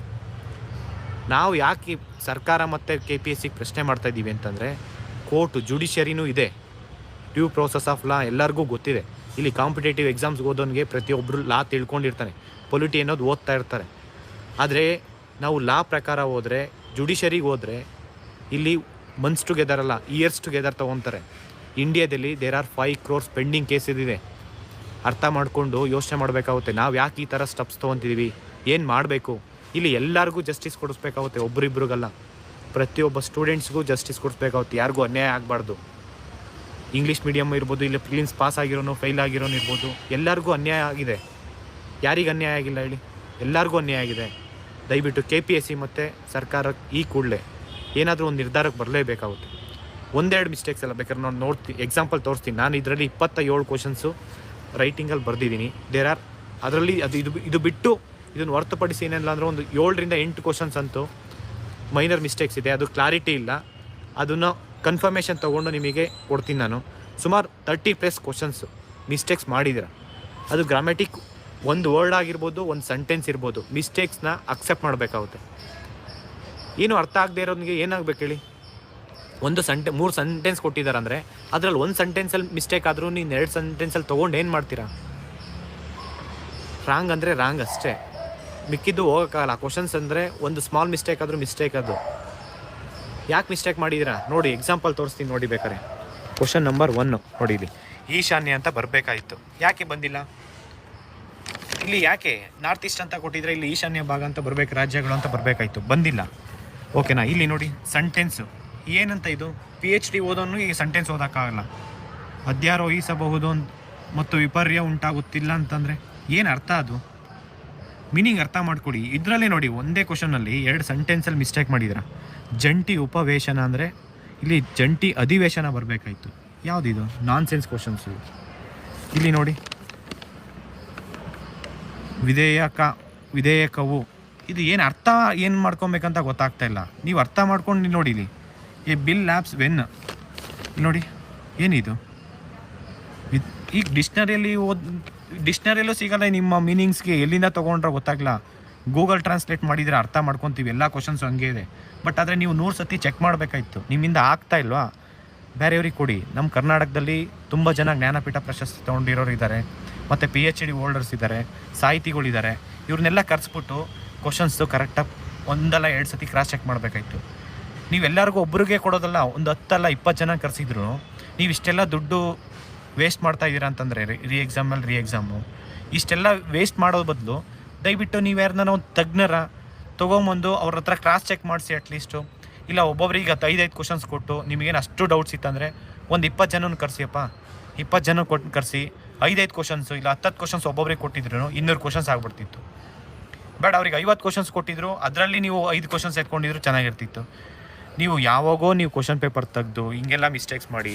ನಾವು ಯಾಕೆ ಸರ್ಕಾರ ಮತ್ತು ಕೆ ಪಿ ಎಸ್ ಸಿಗೆ ಪ್ರಶ್ನೆ ಮಾಡ್ತಾ ಇದ್ದೀವಿ ಅಂತಂದರೆ, ಕೋರ್ಟು ಜುಡಿಷಿಯರಿನೂ ಇದೆ. ಡ್ಯೂ ಪ್ರೋಸೆಸ್ ಆಫ್ ಲಾ ಎಲ್ಲರಿಗೂ ಗೊತ್ತಿದೆ. ಇಲ್ಲಿ ಕಾಂಪಿಟೇಟಿವ್ ಎಕ್ಸಾಮ್ಸ್ಗೆ ಓದೋನಿಗೆ ಪ್ರತಿಯೊಬ್ಬರು ಲಾ ತಿಳ್ಕೊಂಡಿರ್ತಾನೆ ಪೊಲಿಟಿ ಅನ್ನೋದು ಓದ್ತಾ ಇರ್ತಾರೆ. ಆದರೆ ನಾವು ಲಾ ಪ್ರಕಾರ ಹೋದರೆ ಜುಡಿಷರಿಗೆ ಹೋದರೆ, ಇಲ್ಲಿ ಮಂತ್ಸ್ ಟುಗೆದರ್ ಅಲ್ಲ ಇಯರ್ಸ್ ಟುಗೆದರ್ ತೊಗೊತಾರೆ. ಇಂಡಿಯಾದಲ್ಲಿ there are five crores pending case ಇದಿದೆ ಅರ್ಥ ಮಾಡಿಕೊಂಡು ಯೋಚನೆ ಮಾಡಬೇಕಾಗುತ್ತೆ, ನಾವು ಯಾಕೆ ಈ ಥರ ಸ್ಟೆಪ್ಸ್ ತೊಗೊತಿದ್ದೀವಿ ಏನು ಮಾಡಬೇಕು? ಇಲ್ಲಿ ಎಲ್ಲರಿಗೂ ಜಸ್ಟಿಸ್ ಕೊಡಿಸ್ಬೇಕಾಗುತ್ತೆ ಒಬ್ಬರಿಬ್ರಿಗಲ್ಲ ಪ್ರತಿಯೊಬ್ಬ ಸ್ಟೂಡೆಂಟ್ಸ್ಗೂ ಜಸ್ಟಿಸ್ ಕೊಡಿಸ್ಬೇಕಾಗುತ್ತೆ, ಯಾರಿಗೂ ಅನ್ಯಾಯ ಆಗಬಾರ್ದು. ಇಂಗ್ಲೀಷ್ ಮೀಡಿಯಮ್ ಇರ್ಬೋದು, ಇಲ್ಲ ಪ್ರಿಲಿಮ್ಸ್ ಪಾಸ್ ಆಗಿರೋನು ಫೇಲ್ ಆಗಿರೋನು ಇರ್ಬೋದು, ಎಲ್ಲರಿಗೂ ಅನ್ಯಾಯ ಆಗಿದೆ. ಯಾರಿಗೆ ಅನ್ಯಾಯ ಆಗಿಲ್ಲ ಹೇಳಿ? ಎಲ್ಲರಿಗೂ ಅನ್ಯಾಯ ಆಗಿದೆ. ದಯವಿಟ್ಟು ಕೆ ಪಿ ಎಸ್ ಸಿ ಮತ್ತು ಸರ್ಕಾರ ಈ ಕೂಡಲೇ ಏನಾದರೂ ಒಂದು ನಿರ್ಧಾರಕ್ಕೆ ಬರಲೇಬೇಕಾಗುತ್ತೆ. ಒಂದೆರಡು ಮಿಸ್ಟೇಕ್ಸ್ ಎಲ್ಲ ಬೇಕಾದ್ರೆ ನಾನು ನೋಡ್ತೀನಿ ಎಕ್ಸಾಂಪಲ್ ತೋರಿಸ್ತೀನಿ. ನಾನು ಇದರಲ್ಲಿ ಇಪ್ಪತ್ತ ಏಳು ಕ್ವಶನ್ಸು ರೈಟಿಂಗಲ್ಲಿ ಬರೆದಿದ್ದೀನಿ. ದೇರ್ ಆರ್ ಅದರಲ್ಲಿ ಅದು ಇದು ಇದು ಬಿಟ್ಟು ಇದನ್ನು ಹೊರತುಪಡಿಸಿ ಏನಿಲ್ಲ ಅಂದರೆ ಒಂದು ಏಳರಿಂದ ಎಂಟು ಕ್ವಶನ್ಸ್ ಅಂತೂ ಮೈನರ್ ಮಿಸ್ಟೇಕ್ಸ್ ಇದೆ. ಅದು ಕ್ಲಾರಿಟಿ ಇಲ್ಲ. ಅದನ್ನು ಕನ್ಫರ್ಮೇಷನ್ ತೊಗೊಂಡು ನಿಮಗೆ ಕೊಡ್ತೀನಿ ನಾನು. ಸುಮಾರು ತರ್ಟಿ ಪ್ಲಸ್ ಕ್ವಶನ್ಸು ಮಿಸ್ಟೇಕ್ಸ್ ಮಾಡಿದ್ದೀರ. ಅದು ಗ್ರಾಮ್ಯಾಟಿಕ್ ಒಂದು ವರ್ಡ್ ಆಗಿರ್ಬೋದು, ಒಂದು ಸೆಂಟೆನ್ಸ್ ಇರ್ಬೋದು ಮಿಸ್ಟೇಕ್ಸ್ನ ಅಕ್ಸೆಪ್ಟ್ ಮಾಡಬೇಕಾಗುತ್ತೆ. ಏನು ಅರ್ಥ ಆಗದೆ ಇರೋನಿಗೆ ಏನಾಗಬೇಕು ಹೇಳಿ? ಒಂದು ಸಂಟೆ ಮೂರು ಸೆಂಟೆನ್ಸ್ ಕೊಟ್ಟಿದ್ದಾರೆ ಅಂದರೆ ಅದರಲ್ಲಿ ಒಂದು ಸೆಂಟೆನ್ಸಲ್ಲಿ ಮಿಸ್ಟೇಕ್ ಆದರೂ ನೀನು ಎರಡು ಸೆಂಟೆನ್ಸಲ್ಲಿ ತೊಗೊಂಡು ಏನು ಮಾಡ್ತೀರಾ? ರಾಂಗ್ ಅಂದರೆ ರಾಂಗ್ ಅಷ್ಟೇ. ಮಿಕ್ಕಿದ್ದು ಹೋಗೋಕ್ಕಾಗಲ್ಲ. ಕ್ವಶನ್ಸ್ ಅಂದರೆ ಒಂದು ಸ್ಮಾಲ್ ಮಿಸ್ಟೇಕ್ ಆದರೂ ಮಿಸ್ಟೇಕ್ ಅದು. ಯಾಕೆ ಮಿಸ್ಟೇಕ್ ಮಾಡಿದಿರಾ? ನೋಡಿ ಎಕ್ಸಾಂಪಲ್ ತೋರಿಸ್ತೀನಿ ನೋಡಿ ಬೇಕಾರೆ ಕ್ವಶನ್ ನಂಬರ್ ಒನ್ ನೋಡಿ ಇಲ್ಲಿ. ಈಶಾನ್ಯ ಅಂತ ಬರಬೇಕಾಯಿತು. ಯಾಕೆ ಬಂದಿಲ್ಲ? ಇಲ್ಲಿ ಯಾಕೆ? ನಾರ್ತ್ ಈಸ್ಟ್ ಅಂತ ಕೊಟ್ಟಿದ್ರೆ ಇಲ್ಲಿ ಈಶಾನ್ಯ ಭಾಗ ಅಂತ ಬರಬೇಕು, ರಾಜ್ಯಗಳು ಅಂತ ಬರಬೇಕಾಯ್ತು. ಬಂದಿಲ್ಲ. ಓಕೆನಾ ಇಲ್ಲಿ ನೋಡಿ ಸೆಂಟೆನ್ಸು ಏನಂತ ಇದು? ಪಿ ಎಚ್ ಡಿ ಓದೋನು ಈ ಸೆಂಟೆನ್ಸ್ ಓದೋಕ್ಕಾಗಲ್ಲ. ಅಧ್ಯಾರೋಹಿಸಬಹುದು ಈಸಬಹುದು ಮತ್ತು ವಿಪರ್ಯ ಉಂಟಾಗುತ್ತಿಲ್ಲ ಅಂತಂದರೆ ಏನು ಅರ್ಥ ಅದು? ಮೀನಿಂಗ್ ಅರ್ಥ ಮಾಡ್ಕೊಡಿ. ಇದರಲ್ಲೇ ನೋಡಿ, ಒಂದೇ ಕ್ವಶನಲ್ಲಿ ಎರಡು ಸೆಂಟೆನ್ಸಲ್ಲಿ ಮಿಸ್ಟೇಕ್ ಮಾಡಿದ್ರ ಜಂಟಿ ಉಪವೇಶನ ಅಂದರೆ, ಇಲ್ಲಿ ಜಂಟಿ ಅಧಿವೇಶನ ಬರಬೇಕಾಯ್ತು. ಯಾವುದಿದು ನಾನ್ ಸೆನ್ಸ್ ಕ್ವಶನ್ಸು ಇಲ್ಲಿ ನೋಡಿ. ವಿಧೇಯಕ, ವಿಧೇಯಕವು. ಇದು ಏನು ಅರ್ಥ ಏನು ಮಾಡ್ಕೊಬೇಕಂತ ಗೊತ್ತಾಗ್ತಾ ಇಲ್ಲ. ನೀವು ಅರ್ಥ ಮಾಡ್ಕೊಂಡು ನೋಡಿ ಇಲ್ಲಿ. ಎ ಬಿಲ್ ಲ್ಯಾಬ್ಸ್ ವೆನ್ ನೋಡಿ. ಏನಿದು? ಈಗ ಡಿಕ್ಷ್ನರಿಯಲ್ಲಿ ಓದ್ ಡಿಕ್ಷ್ನರಿಯಲ್ಲೂ ಸಿಗಲ್ಲ ನಿಮ್ಮ ಮೀನಿಂಗ್ಸ್ಗೆ ಎಲ್ಲಿಂದ ತೊಗೊಂಡ್ರೆ ಗೊತ್ತಾಗಲ್ಲ ಗೂಗಲ್ ಟ್ರಾನ್ಸ್ಲೇಟ್ ಮಾಡಿದರೆ ಅರ್ಥ ಮಾಡ್ಕೊತೀವಿ, ಎಲ್ಲ ಕ್ವಶನ್ಸ್ ಹಂಗೆ ಇದೆ. ಬಟ್ ಆದರೆ ನೀವು ನೂರು ಸತಿ ಚೆಕ್ ಮಾಡಬೇಕಾಯ್ತು. ನಿಮ್ಮಿಂದ ಆಗ್ತಾ ಇಲ್ವಾ? ಬೇರೆಯವ್ರಿಗೆ ಕೊಡಿ. ನಮ್ಮ ಕರ್ನಾಟಕದಲ್ಲಿ ತುಂಬ ಜನ ಜ್ಞಾನಪೀಠ ಪ್ರಶಸ್ತಿ ತೊಗೊಂಡಿರೋರು ಇದ್ದಾರೆ. ಮತ್ತು ಪಿ ಎಚ್ ಡಿ ಹೋಲ್ಡರ್ಸ್ ಇದ್ದಾರೆ, ಸಾಹಿತಿಗಳಿದ್ದಾರೆ. ಇವ್ರನ್ನೆಲ್ಲ ಕರೆಸ್ಬಿಟ್ಟು ಕ್ವಶನ್ಸು ಕರೆಕ್ಟಾಗಿ ಒಂದಲ್ಲ ಎರಡು ಸತಿ ಕ್ರಾಸ್ ಚೆಕ್ ಮಾಡಬೇಕಾಯ್ತು. ನೀವೆಲ್ಲರಿಗೂ ಒಬ್ಬರಿಗೆ ಕೊಡೋದಲ್ಲ, ಒಂದು ಹತ್ತಲ್ಲ ಇಪ್ಪತ್ತು ಜನ ಕರೆಸಿದ್ರು ನೀವು ಇಷ್ಟೆಲ್ಲ ದುಡ್ಡು ವೇಸ್ಟ್ ಮಾಡ್ತಾ ಇದ್ದೀರಾ ಅಂತಂದರೆ ರೀ ಎಕ್ಸಾಮಲ್ಲಿ ರೀ ಎಕ್ಸಾಮು ಇಷ್ಟೆಲ್ಲ ವೇಸ್ಟ್ ಮಾಡೋ ಬದಲು ದಯವಿಟ್ಟು ನೀವು ಯಾರನ್ನ ಒಂದು ತಜ್ಞರ ತೊಗೊಂಬಂದು ಅವ್ರ ಹತ್ರ ಕ್ರಾಸ್ ಚೆಕ್ ಮಾಡಿಸಿ ಅಟ್ಲೀಸ್ಟು ಇಲ್ಲ ಒಬ್ಬೊಬ್ರಿಗೆ ಹತ್ತು, ಐದೈದು ಕ್ವಶನ್ಸ್ ಕೊಟ್ಟು ನಿಮಗೇನು ಅಷ್ಟು ಡೌಟ್ಸ್ ಇತ್ತಂದರೆ ಒಂದು ಇಪ್ಪತ್ತು ಜನನ ಕರೆಸಿಯಪ್ಪ. ಇಪ್ಪತ್ತು ಜನ ಕೊಟ್ಟು ಕರೆಸಿ ಐದೈದು ಕ್ವಶನ್ಸು ಇಲ್ಲ ಹತ್ತತ್ತು ಕ್ವಶನ್ಸ್ ಒಬ್ಬೊಬ್ರಿಗೆ ಕೊಟ್ಟಿದ್ರು ಇನ್ನೂರು ಕ್ವಶನ್ಸ್ ಆಗಿಬಿಡ್ತಿತ್ತು. ಬೇಡ ಅವ್ರಿಗೆ ಐವತ್ತು ಕ್ವಶನ್ಸ್ ಕೊಟ್ಟಿದ್ರು, ಅದರಲ್ಲಿ ನೀವು ಐದು ಕ್ವಶನ್ಸ್ ಎತ್ಕೊಂಡಿದ್ರು ಚೆನ್ನಾಗಿರ್ತಿತ್ತು. ನೀವು ಯಾವಾಗೋ ನೀವು ಕ್ವಶನ್ ಪೇಪರ್ ತೆಗೆದು ಹಿಂಗೆಲ್ಲ ಮಿಸ್ಟೇಕ್ಸ್ ಮಾಡಿ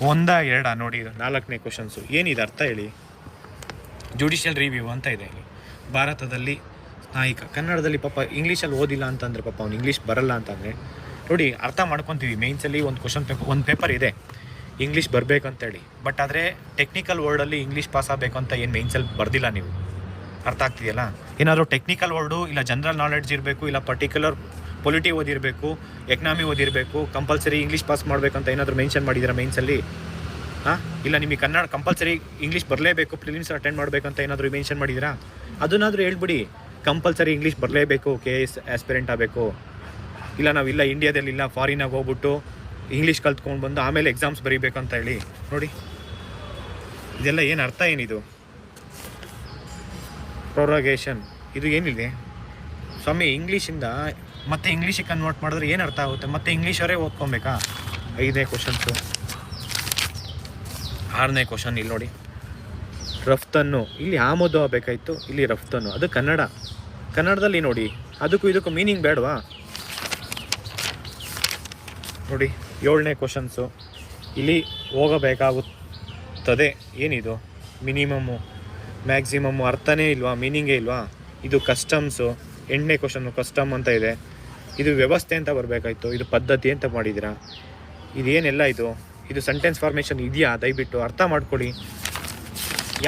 ಒಂದ ಎರಡ ನೋಡಿ ನಾಲ್ಕನೇ ಕ್ವಶನ್ಸು ಏನಿದೆ ಅರ್ಥ ಹೇಳಿ? ಜುಡಿಷಿಯಲ್ ರಿವ್ಯೂ ಅಂತ ಇದೆ ಇಲ್ಲಿ. ಭಾರತದಲ್ಲಿ ನಾಯಕ. ಕನ್ನಡದಲ್ಲಿ ಪಾಪ ಇಂಗ್ಲೀಷಲ್ಲಿ ಓದಿಲ್ಲ ಅಂತಂದರೆ ಪಾಪ ಅವ್ನು ಇಂಗ್ಲೀಷ್ ಬರಲ್ಲ ಅಂತಂದರೆ. ನೋಡಿ ಅರ್ಥ ಮಾಡ್ಕೊತೀವಿ. ಮೇನ್ಸಲ್ಲಿ ಒಂದು ಕ್ವಶನ್ ಪೇಪರ್ ಒಂದು ಪೇಪರ್ ಇದೆ. ಇಂಗ್ಲೀಷ್ ಬರಬೇಕಂತೇಳಿ. ಬಟ್ ಆದರೆ ಟೆಕ್ನಿಕಲ್ ವರ್ಡಲ್ಲಿ ಇಂಗ್ಲೀಷ್ ಪಾಸ್ ಆಗಬೇಕು ಅಂತ ಏನು ಮೇನ್ಸಲ್ಲಿ ಬರ್ದಿಲ್ಲ ನೀವು? ಅರ್ಥ ಆಗ್ತಿದೆಯಲ್ಲ? ಏನಾದರೂ ಟೆಕ್ನಿಕಲ್ ವರ್ಡು ಇಲ್ಲ ಜನರಲ್ ನಾಲೆಡ್ಜ್ ಇರಬೇಕು ಇಲ್ಲ ಪರ್ಟಿಕ್ಯುಲರ್ ಪೊಲಿಟಿ ಓದಿರಬೇಕು ಎಕನಾಮಿ ಓದಿರಬೇಕು ಕಂಪಲ್ಸರಿ ಇಂಗ್ಲೀಷ್ ಪಾಸ್ ಮಾಡಬೇಕಂತ ಏನಾದರೂ ಮೆನ್ಷನ್ ಮಾಡಿದ್ದೀರಾ ಮೈನ್ಸಲ್ಲಿ ಹಾಂ? ಇಲ್ಲ, ನಿಮಗೆ ಕನ್ನಡ ಕಂಪಲ್ಸರಿ ಇಂಗ್ಲೀಷ್ ಬರಲೇಬೇಕು ಪ್ರಿಲಿಮ್ಸ್ ಅಟೆಂಡ್ ಮಾಡಬೇಕಂತ ಏನಾದರೂ ಮೆನ್ಷನ್ ಮಾಡಿದ್ದೀರಾ? ಅದನ್ನಾದರೂ ಹೇಳ್ಬಿಡಿ. ಕಂಪಲ್ಸರಿ ಇಂಗ್ಲೀಷ್ ಬರಲೇಬೇಕು ಕೆ ಎಸ್ ಆಸ್ಪಿರೆಂಟ್ ಆಗಬೇಕು. ಇಲ್ಲ, ನಾವು ಇಲ್ಲ ಇಂಡಿಯಾದಲ್ಲಿ ಇಲ್ಲ ಫಾರಿನಾಗ ಹೋಗ್ಬಿಟ್ಟು ಇಂಗ್ಲೀಷ್ ಕಲ್ತ್ಕೊಂಡು ಬಂದು ಆಮೇಲೆ ಎಕ್ಸಾಮ್ಸ್ ಬರೀಬೇಕಂತ ಹೇಳಿ. ನೋಡಿ. ಇದೆಲ್ಲ ಏನು ಅರ್ಥ ಏನಿದು? ಪ್ರೊರಗೇಷನ್ ಇದು ಏನಿದೆ? ಸ್ವಾಮಿ ಇಂಗ್ಲೀಷಿಂದ ಮತ್ತೆ ಇಂಗ್ಲೀಷಿಗೆ ಕನ್ವರ್ಟ್ ಮಾಡಿದ್ರೆ ಏನು ಅರ್ಥ ಆಗುತ್ತೆ? ಮತ್ತೆ ಇಂಗ್ಲೀಷವರೇ ಓದ್ಕೊಬೇಕಾ? ಐದನೇ ಕ್ವಶನ್ಸು ಆರನೇ ಕ್ವಶನ್ ಇಲ್ಲಿ ನೋಡಿ. ರಫ್ತನ್ನು, ಇಲ್ಲಿ ಆಮದು ಆಗಬೇಕಾಯ್ತು ಇಲ್ಲಿ ರಫ್ತನ್ನು. ಅದು ಕನ್ನಡ. ಕನ್ನಡದಲ್ಲಿ ನೋಡಿ, ಅದಕ್ಕೂ ಇದಕ್ಕೂ ಮೀನಿಂಗ್ ಬೇಡವಾ? ನೋಡಿ, ಏಳನೇ ಕ್ವಶನ್ಸು ಇಲ್ಲಿ ಹೋಗಬೇಕಾಗುತ್ತದೆ. ಏನಿದು? ಮಿನಿಮಮ್ಮು ಮ್ಯಾಕ್ಸಿಮಮ್ಮು ಅರ್ಥನೇ ಇಲ್ವಾ? ಮೀನಿಂಗೇ ಇಲ್ವಾ? ಇದು ಕಸ್ಟಮ್ಸು ಎಂಟನೇ ಕ್ವಶನ್ನು ಕಸ್ಟಮ್ ಅಂತ ಇದೆ. ಇದು ವ್ಯವಸ್ಥೆ ಅಂತ ಬರಬೇಕಾಯ್ತು, ಇದು ಪದ್ಧತಿ ಅಂತ ಮಾಡಿದ್ದೀರಾ? ಇದೇನೆಲ್ಲ ಇದು? ಇದು ಸೆಂಟೆನ್ಸ್ ಫಾರ್ಮೇಷನ್ ಇದೆಯಾ? ದಯವಿಟ್ಟು ಅರ್ಥ ಮಾಡ್ಕೊಳ್ಳಿ.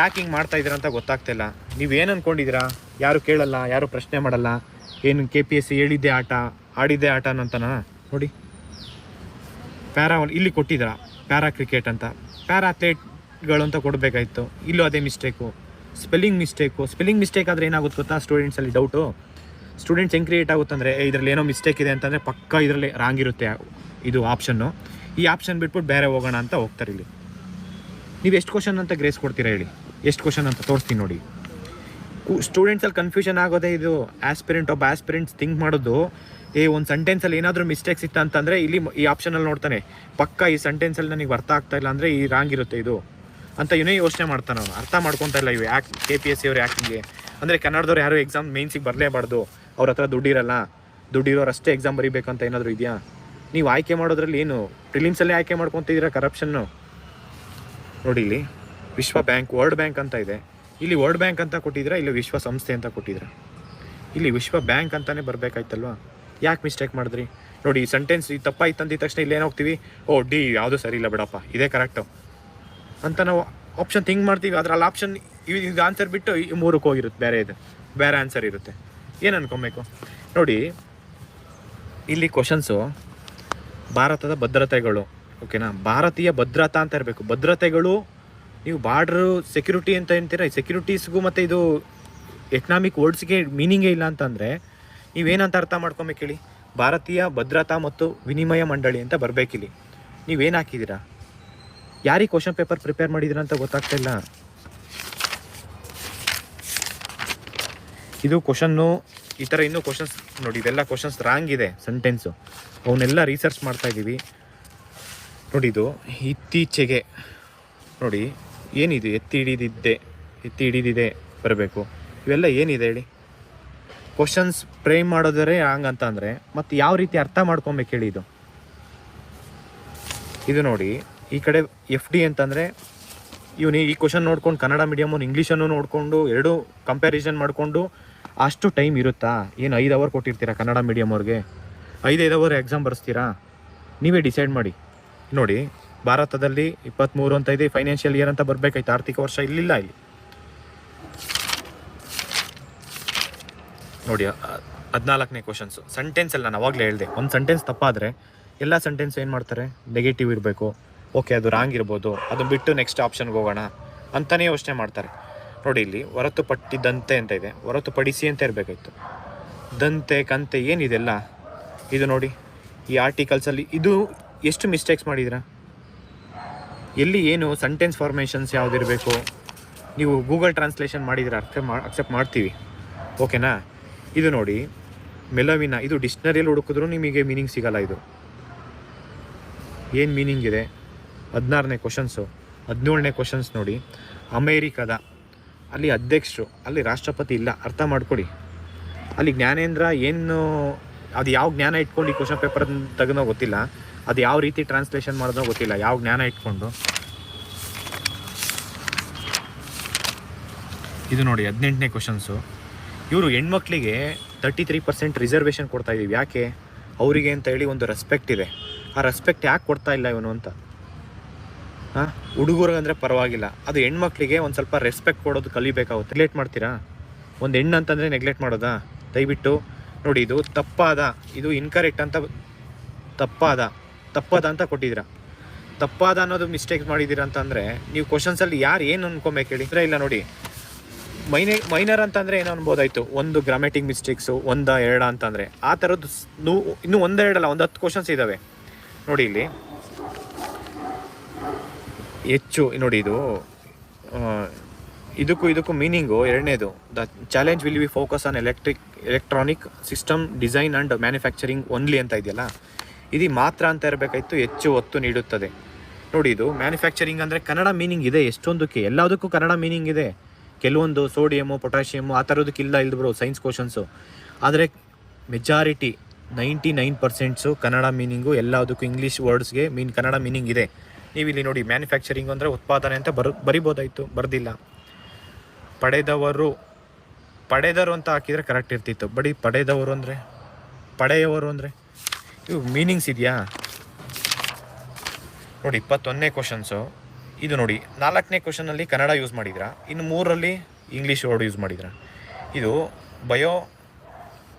ಯಾಕೆ ಹಿಂಗೆ ಮಾಡ್ತಾ ಇದ್ದೀರಾ ಅಂತ ಗೊತ್ತಾಗ್ತಿಲ್ಲ ನೀವೇನು ಅಂದ್ಕೊಂಡಿದ್ದೀರಾ ಯಾರು ಕೇಳಲ್ಲ, ಯಾರು ಪ್ರಶ್ನೆ ಮಾಡಲ್ಲ. ಏನು ಕೆ ಪಿ ಎಸ್ ಸಿ ಹೇಳಿದ್ದೆ ಆಟ, ಆಡಿದ್ದೆ ಆಟ ನೋಡಿ. ಪ್ಯಾರಾ ಇಲ್ಲಿ ಕೊಟ್ಟಿದ್ದೀರಾ? ಪ್ಯಾರಾ ಕ್ರಿಕೆಟ್ ಅಂತ. ಪ್ಯಾರಾ ಅಥ್ಲೇಟ್ಗಳು ಅಂತ ಕೊಡಬೇಕಾಯ್ತು. ಇಲ್ಲೂ ಅದೇ mistake spelling mistake spelling mistake ಆದರೆ ಏನಾಗುತ್ತೆ ಗೊತ್ತಾ? ಸ್ಟೂಡೆಂಟ್ಸಲ್ಲಿ ಡೌಟು ಸ್ಟೂಡೆಂಟ್ಸ್ ಹೆಂಗೆ ಕ್ರಿಯೇಟ್ ಆಗುತ್ತಂದರೆ ಇದರಲ್ಲಿ ಏನೋ ಮಿಸ್ಟೇಕ್ ಇದೆ ಅಂತಂದರೆ ಪಕ್ಕ ಇದರಲ್ಲಿ ರಾಂಗ್ ಇರುತ್ತೆ ಇದು ಆಪ್ಷನ್ನು ಈ ಆಪ್ಷನ್ ಬಿಟ್ಬಿಟ್ಟು ಬೇರೆ ಹೋಗೋಣ ಅಂತ ಹೋಗ್ತಾರೆ ಇಲ್ಲಿ. ನೀವು ಎಷ್ಟು ಕ್ವಶನ್ ಅಂತ ಗ್ರೇಸ್ ಕೊಡ್ತೀರಾ ಹೇಳಿ? ಎಷ್ಟು ಕ್ವಶನ್ ಅಂತ ತೋರಿಸ್ತೀನಿ ನೋಡಿ. ಸ್ಟೂಡೆಂಟ್ಸಲ್ಲಿ ಕನ್ಫ್ಯೂಷನ್ ಆಗೋದೇ ಇದು. ಆಸ್ಪಿರೆಂಟ್ ಒಬ್ಬ ಆಸ್ಪಿರೆಂಟ್ಸ್ ಥಿಂಕ್ ಮಾಡೋದು, ಏ, ಒಂದು ಸೆಂಟೆನ್ಸಲ್ಲಿ ಏನಾದರೂ ಮಿಸ್ಟೇಕ್ಸ್ ಇತ್ತು ಅಂತಂದರೆ ಇಲ್ಲಿ ಈ ಆಪ್ಷನಲ್ಲಿ ನೋಡ್ತಾನೆ, ಪಕ್ಕ ಈ ಸೆಂಟೆನ್ಸಲ್ಲಿ ನನಗೆ ಅರ್ಥ ಆಗ್ತಾ ಇಲ್ಲ ಅಂದರೆ ಈ ರಾಂಗ್ ಇರುತ್ತೆ ಇದು ಅಂತ ಇವನೇ ಯೋಚನೆ ಮಾಡ್ತಾನೆ ಅವನು. ಅರ್ಥ ಮಾಡ್ಕೊತಾ ಇಲ್ಲ ಇವು ಯಾಕೆ ಕೆ ಪಿ ಎಸ್ ಸಿ ಅವ್ರು ಯಾಕಿಗೆ ಅಂದರೆ ಕನ್ನಡದವ್ರು ಯಾರು ಎಕ್ಸಾಮ್ ಮೇನ್ಸಿಗೆ ಬರಲೇಬಾರ್ದು. ಅವ್ರ ಹತ್ರ ದುಡ್ಡಿರಲ್ಲ ದುಡ್ಡಿರೋರು ಅಷ್ಟೇ ಎಕ್ಸಾಮ್ ಅಂತ ಏನಾದರೂ ಇದೆಯಾ? ನೀವು ಆಯ್ಕೆ ಮಾಡೋದ್ರಲ್ಲಿ ಏನು ಪ್ರಿಲಿಮ್ಸಲ್ಲೇ ಆಯ್ಕೆ ಮಾಡ್ಕೊತಿದ್ದೀರಾ ಕರಪ್ಷನ್ನು ನೋಡಿ ಇಲ್ಲಿ, ವಿಶ್ವ ಬ್ಯಾಂಕ್, ವರ್ಲ್ಡ್ ಬ್ಯಾಂಕ್ ಅಂತ ಇದೆ. ಇಲ್ಲಿ ವರ್ಲ್ಡ್ ಬ್ಯಾಂಕ್ ಅಂತ ಕೊಟ್ಟಿದ್ದೀರಾ, ಇಲ್ಲಿ ವಿಶ್ವ ಸಂಸ್ಥೆ ಅಂತ ಕೊಟ್ಟಿದ್ದೀರಾ? ಇಲ್ಲಿ ವಿಶ್ವ ಬ್ಯಾಂಕ್ ಅಂತಾನೆ ಬರಬೇಕಾಯ್ತಲ್ವಾ? ಯಾಕೆ ಮಿಸ್ಟೇಕ್ ಮಾಡಿದ್ರಿ? ನೋಡಿ ಈ ಸೆಂಟೆನ್ಸ್ ಈ ತಪ್ಪಾಯ್ತು ಅಂದಿದ ತಕ್ಷಣ ಇಲ್ಲಿ ಹೋಗ್ತೀವಿ ಓ, ಡಿ, ಯಾವುದೂ ಸರಿ ಇಲ್ಲ ಬಿಡಪ್ಪ, ಇದೇ ಕರೆಕ್ಟು ಅಂತ ನಾವು ಆಪ್ಷನ್ ಥಿಂಕ್ ಮಾಡ್ತೀವಿ, ಅದ್ರಲ್ಲಿ ಆಪ್ಷನ್ ಇದು ಆನ್ಸರ್ ಬಿಟ್ಟು ಈ ಮೂರಕ್ಕೆ ಹೋಗಿರುತ್ತೆ, ಬೇರೆ ಇದು, ಬೇರೆ ಆನ್ಸರ್ ಇರುತ್ತೆ. ಏನು ಅನ್ಕೊಬೇಕು? ನೋಡಿ, ಇಲ್ಲಿ ಕ್ವಶನ್ಸು ಭಾರತದ ಭದ್ರತೆಗಳು ಓಕೆನಾ ಭಾರತೀಯ ಭದ್ರತಾ ಅಂತ ಇರಬೇಕು. ಭದ್ರತೆಗಳು, ನೀವು ಬಾರ್ಡ್ರು ಸೆಕ್ಯೂರಿಟಿ ಅಂತ ಹೇಳ್ತೀರಾ? ಸೆಕ್ಯೂರಿಟೀಸ್ಗೂ ಮತ್ತು ಇದು ಎಕನಾಮಿಕ್ ವರ್ಡ್ಸ್ಗೆ ಮೀನಿಂಗೇ ಇಲ್ಲ ಅಂತಂದರೆ, ನೀವೇನಂತ ಅರ್ಥ ಮಾಡ್ಕೊಬೇಕು ಹೇಳಿ? ಭಾರತೀಯ ಭದ್ರತಾ ಮತ್ತು ವಿನಿಮಯ ಮಂಡಳಿ ಅಂತ ಬರಬೇಕಿಲ್ಲಿ. ನೀವೇನು ಹಾಕಿದ್ದೀರಾ ಯಾರಿಗೆ ಕ್ವಶನ್ ಪೇಪರ್ ಪ್ರಿಪೇರ್ ಮಾಡಿದ್ದೀರಾ ಅಂತ ಗೊತ್ತಾಗ್ತಾ ಇಲ್ಲ. ಇದು ಕ್ವಶನ್ನು ಈ ಥರ ಇನ್ನೂ ಕ್ವಶನ್ಸ್ ನೋಡಿ ಇದೆಲ್ಲ ಕ್ವಶನ್ಸ್ ರಾಂಗ್ ಇದೆ ಸೆಂಟೆನ್ಸು ಅವನ್ನೆಲ್ಲ ರಿಸರ್ಚ್ ಮಾಡ್ತಾ ಇದ್ದೀವಿ ನೋಡಿ ಇದು ಇತ್ತೀಚೆಗೆ, ನೋಡಿ ಏನಿದು, ಎತ್ತಿ ಹಿಡಿದಿದ್ದೆ, ಎತ್ತಿ ಹಿಡಿದಿದೆ ಬರಬೇಕು. ಇವೆಲ್ಲ ಏನಿದೆ ಹೇಳಿ? ಕ್ವಶನ್ಸ್ ಫ್ರೇಮ್ ಮಾಡೋದರೆ ಹಂಗಂತ ಅಂದರೆ, ಮತ್ತು ಯಾವ ರೀತಿ ಅರ್ಥ ಮಾಡ್ಕೊಬೇಕು ಹೇಳಿ ಇದು? ಇದು ನೋಡಿ, ಈ ಕಡೆ ಎಫ್ ಡಿ ಅಂತಂದರೆ, ಇವನು ಈ ಕ್ವಶನ್ ನೋಡ್ಕೊಂಡು ಕನ್ನಡ ಮೀಡಿಯಮು ಇಂಗ್ಲೀಷನ್ನು ನೋಡಿಕೊಂಡು, ಎರಡೂ ಕಂಪ್ಯಾರಿಸನ್ ಮಾಡಿಕೊಂಡು ಅಷ್ಟು ಟೈಮ್ ಇರುತ್ತಾ? ಏನು ಐದು ಅವರ್ ಕೊಟ್ಟಿರ್ತೀರಾ ಕನ್ನಡ ಮೀಡಿಯಮ್ ಅವ್ರಿಗೆ? ಐದೈದು ಅವರ್ ಎಕ್ಸಾಮ್ ಬರೆಸ್ತೀರಾ? ನೀವೇ ಡಿಸೈಡ್ ಮಾಡಿ. ನೋಡಿ, ಭಾರತದಲ್ಲಿ ಇಪ್ಪತ್ತ್ಮೂರು ಅಂತ ಇದೆ ಫೈನಾನ್ಷಿಯಲ್ ಇಯರ್ ಅಂತ ಬರಬೇಕಾಯ್ತು, ಆರ್ಥಿಕ ವರ್ಷ ಇಲ್ಲಿಲ್ಲ ಇಲ್ಲಿ. ನೋಡಿ ಹದಿನಾಲ್ಕನೇ ಕ್ವಶನ್ಸು ಸೆಂಟೆನ್ಸ್ ಎಲ್ಲ ನಾನು ಅವಾಗಲೇ ಹೇಳಿದೆ. ಒಂದು ಸೆಂಟೆನ್ಸ್ ತಪ್ಪಾದರೆ ಎಲ್ಲ ಸೆಂಟೆನ್ಸ್ ಏನು ಮಾಡ್ತಾರೆ? ನೆಗೆಟಿವ್ ಇರಬೇಕು. ಓಕೆ ಅದು ರಾಂಗ್ ಇರ್ಬೋದು. ಅದು ಬಿಟ್ಟು ನೆಕ್ಸ್ಟ್ ಆಪ್ಷನ್ಗೆ ಹೋಗೋಣ ಅಂತಲೇ ಯೋಚನೆ ಮಾಡ್ತಾರೆ. ನೋಡಿ ಇಲ್ಲಿ, ಹೊರತುಪಟ್ಟಿದಂತೆ ಅಂತ ಇದೆ. ಹೊರತುಪಡಿಸಿ ಅಂತ ಇರಬೇಕಾಯ್ತು. ದಂತೆ, ಕಂತೆ ಏನಿದೆಲ್ಲ? ಇದು ನೋಡಿ, ಈ ಆರ್ಟಿಕಲ್ಸಲ್ಲಿ ಇದು ಎಷ್ಟು ಮಿಸ್ಟೇಕ್ಸ್ ಮಾಡಿದಿರ ಎಲ್ಲಿ ಏನು ಸೆಂಟೆನ್ಸ್ ಫಾರ್ಮೇಷನ್ಸ್ ಯಾವುದಿರಬೇಕು ನೀವು ಗೂಗಲ್ ಟ್ರಾನ್ಸ್ಲೇಷನ್ ಮಾಡಿದರೆ ಅರ್ಥ ಮಾ ಅಕ್ಸೆಪ್ಟ್ ಮಾಡ್ತೀವಿ. ಓಕೆನಾ ಇದು ನೋಡಿ, ಮೆಲವಿನ, ಇದು ಡಿಕ್ಷ್ನರಿಯಲ್ಲಿ ಹುಡುಕಿದ್ರು ನಿಮಗೆ ಮೀನಿಂಗ್ ಸಿಗಲ್ಲ ಇದು. ಏನು ಮೀನಿಂಗ್ ಇದೆ? ಹದಿನಾರನೇ ಕ್ವಶನ್ಸು ಹದಿನೇಳನೇ ಕ್ವಶನ್ಸ್ ನೋಡಿ. ಅಮೇರಿಕದ ಅಲ್ಲಿ ಅಧ್ಯಕ್ಷರು, ಅಲ್ಲಿ ರಾಷ್ಟ್ರಪತಿ ಇಲ್ಲ, ಅರ್ಥ ಮಾಡ್ಕೊಡಿ. ಅಲ್ಲಿ ಜ್ಞಾನೇಂದ್ರ ಏನು, ಅದು ಯಾವ ಜ್ಞಾನ ಇಟ್ಕೊಂಡು ಈ ಕ್ವಶನ್ ಪೇಪರ್ ತೆಗೆದೋ ಗೊತ್ತಿಲ್ಲ. ಅದು ಯಾವ ರೀತಿ ಟ್ರಾನ್ಸ್ಲೇಷನ್ ಮಾಡೋದೋ ಗೊತ್ತಿಲ್ಲ, ಯಾವ ಜ್ಞಾನ ಇಟ್ಕೊಂಡು. ಇದು ನೋಡಿ ಹದಿನೆಂಟನೇ ಕ್ವಶನ್ಸು ಇವರು ಹೆಣ್ಮಕ್ಳಿಗೆ ತರ್ಟಿ ತ್ರೀ ಪರ್ಸೆಂಟ್ ರಿಸರ್ವೇಷನ್ ಕೊಡ್ತಾ ಇದೀವಿ ಯಾಕೆ? ಅವರಿಗೆ ಅಂತ ಹೇಳಿ ಒಂದು ರೆಸ್ಪೆಕ್ಟ್ ಇದೆ. ಆ ರೆಸ್ಪೆಕ್ಟ್ ಯಾಕೆ ಕೊಡ್ತಾ ಇಲ್ಲ ಇವನು ಅಂತ? ಹಾಂ? ಹುಡುಗರಿಗಂದ್ರೆ ಪರವಾಗಿಲ್ಲ. ಅದು ಹೆಣ್ಮಕ್ಳಿಗೆ ಒಂದು ಸ್ವಲ್ಪ ರೆಸ್ಪೆಕ್ಟ್ ಕೊಡೋದು ಕಲಿಬೇಕಾಗುತ್ತೆ. ನೆಗ್ಲೆಕ್ಟ್ ಮಾಡ್ತೀರಾ? ಒಂದು ಹೆಣ್ಣು ಅಂತಂದರೆ ನೆಗ್ಲೆಕ್ಟ್ ಮಾಡೋದಾ? ದಯವಿಟ್ಟು ನೋಡಿ, ಇದು ತಪ್ಪಾದ. ಇದು ಇನ್ಕರೆಕ್ಟ್ ಅಂತ ತಪ್ಪಾದ. ತಪ್ಪದ ಅಂತ ಕೊಟ್ಟಿದ್ದೀರ? ತಪ್ಪಾದ ಅನ್ನೋದು ಮಿಸ್ಟೇಕ್ ಮಾಡಿದ್ದೀರಾ ಅಂತಂದರೆ, ನೀವು ಕ್ವಶನ್ಸಲ್ಲಿ ಯಾರು ಏನು ಅನ್ಕೊಬೇಕು ಹೇಳಿ? ಅಂದರೆ ಇಲ್ಲ ನೋಡಿ. ಮೈನೆ ಮೈನರ್ ಅಂತಂದರೆ ಏನು ಅನ್ಬೋದಾಯಿತು? ಒಂದು ಗ್ರಾಮೆಟಿಕ್ ಮಿಸ್ಟೇಕ್ಸು ಒಂದ, ಎರಡ ಅಂತಂದರೆ. ಆ ಥರದ್ದು ನೂ, ಇನ್ನೂ ಒಂದೆರಡಲ್ಲ, ಒಂದು ಹತ್ತು ಕ್ವಶನ್ಸ್ ಇದ್ದಾವೆ ನೋಡಿ ಇಲ್ಲಿ. ಹೆಚ್ಚು, ನೋಡಿ ಇದು. ಇದಕ್ಕೂ ಇದಕ್ಕೂ ಮೀನಿಂಗು ಎರಡನೇದು. The challenge will be focus on electric electronic system design and manufacturing only ಅಂತ ಇದೆಯಲ್ಲ? ಇದು ಮಾತ್ರ ಅಂತ ಇರಬೇಕಾಯ್ತು, ಹೆಚ್ಚು ಒತ್ತು ನೀಡುತ್ತದೆ. ನೋಡಿ ಇದು ಮ್ಯಾನುಫ್ಯಾಕ್ಚರಿಂಗ್ ಅಂದರೆ ಕನ್ನಡ ಮೀನಿಂಗ್ ಇದೆ ಎಷ್ಟೊಂದಕ್ಕೆ. ಎಲ್ಲದಕ್ಕೂ ಕನ್ನಡ ಮೀನಿಂಗ್ ಇದೆ. ಕೆಲವೊಂದು ಸೋಡಿಯಮು ಪೊಟ್ಯಾಷಿಯಮು ಆ ಥರದಕ್ಕಿಲ್ಲ ಇಲ್ಲ ಇಲ್ದು ಬ್ರೋ ಸೈನ್ಸ್ ಕ್ವಶನ್ಸು ಆದರೆ majority ninety nine percents Kannada meaning ಎಲ್ಲದಕ್ಕೂ ಇಂಗ್ಲೀಷ್ ವರ್ಡ್ಸ್ಗೆ ಮೀನ್ ಕನ್ನಡ ಮೀನಿಂಗ್ ಇದೆ. ನೀವು ಇಲ್ಲಿ ನೋಡಿ ಮ್ಯಾನುಫ್ಯಾಕ್ಚರಿಂಗ್ ಅಂದರೆ ಉತ್ಪಾದನೆ ಅಂತ ಬರ್, ಬರಿಬೋದಾಯಿತು, ಬರೆದಿಲ್ಲ. ಪಡೆದವರು, ಪಡೆದರು ಅಂತ ಹಾಕಿದರೆ ಕರೆಕ್ಟ್ ಇರ್ತಿತ್ತು. ಬಡಿ ಪಡೆದವರು ಅಂದರೆ, ಪಡೆಯವರು ಅಂದರೆ, ಇವು ಮೀನಿಂಗ್ಸ್ ಇದೆಯಾ? ನೋಡಿ, ಇಪ್ಪತ್ತೊಂದನೇ ಕ್ವಶನ್ಸು ಇದು ನೋಡಿ, ನಾಲ್ಕನೇ ಕ್ವಶನಲ್ಲಿ ಕನ್ನಡ ಯೂಸ್ ಮಾಡಿದ್ರ? ಇನ್ನು ಮೂರರಲ್ಲಿ ಇಂಗ್ಲೀಷ್ ವರ್ಡ್ ಯೂಸ್ ಮಾಡಿದ್ರ? ಇದು ಬಯೋ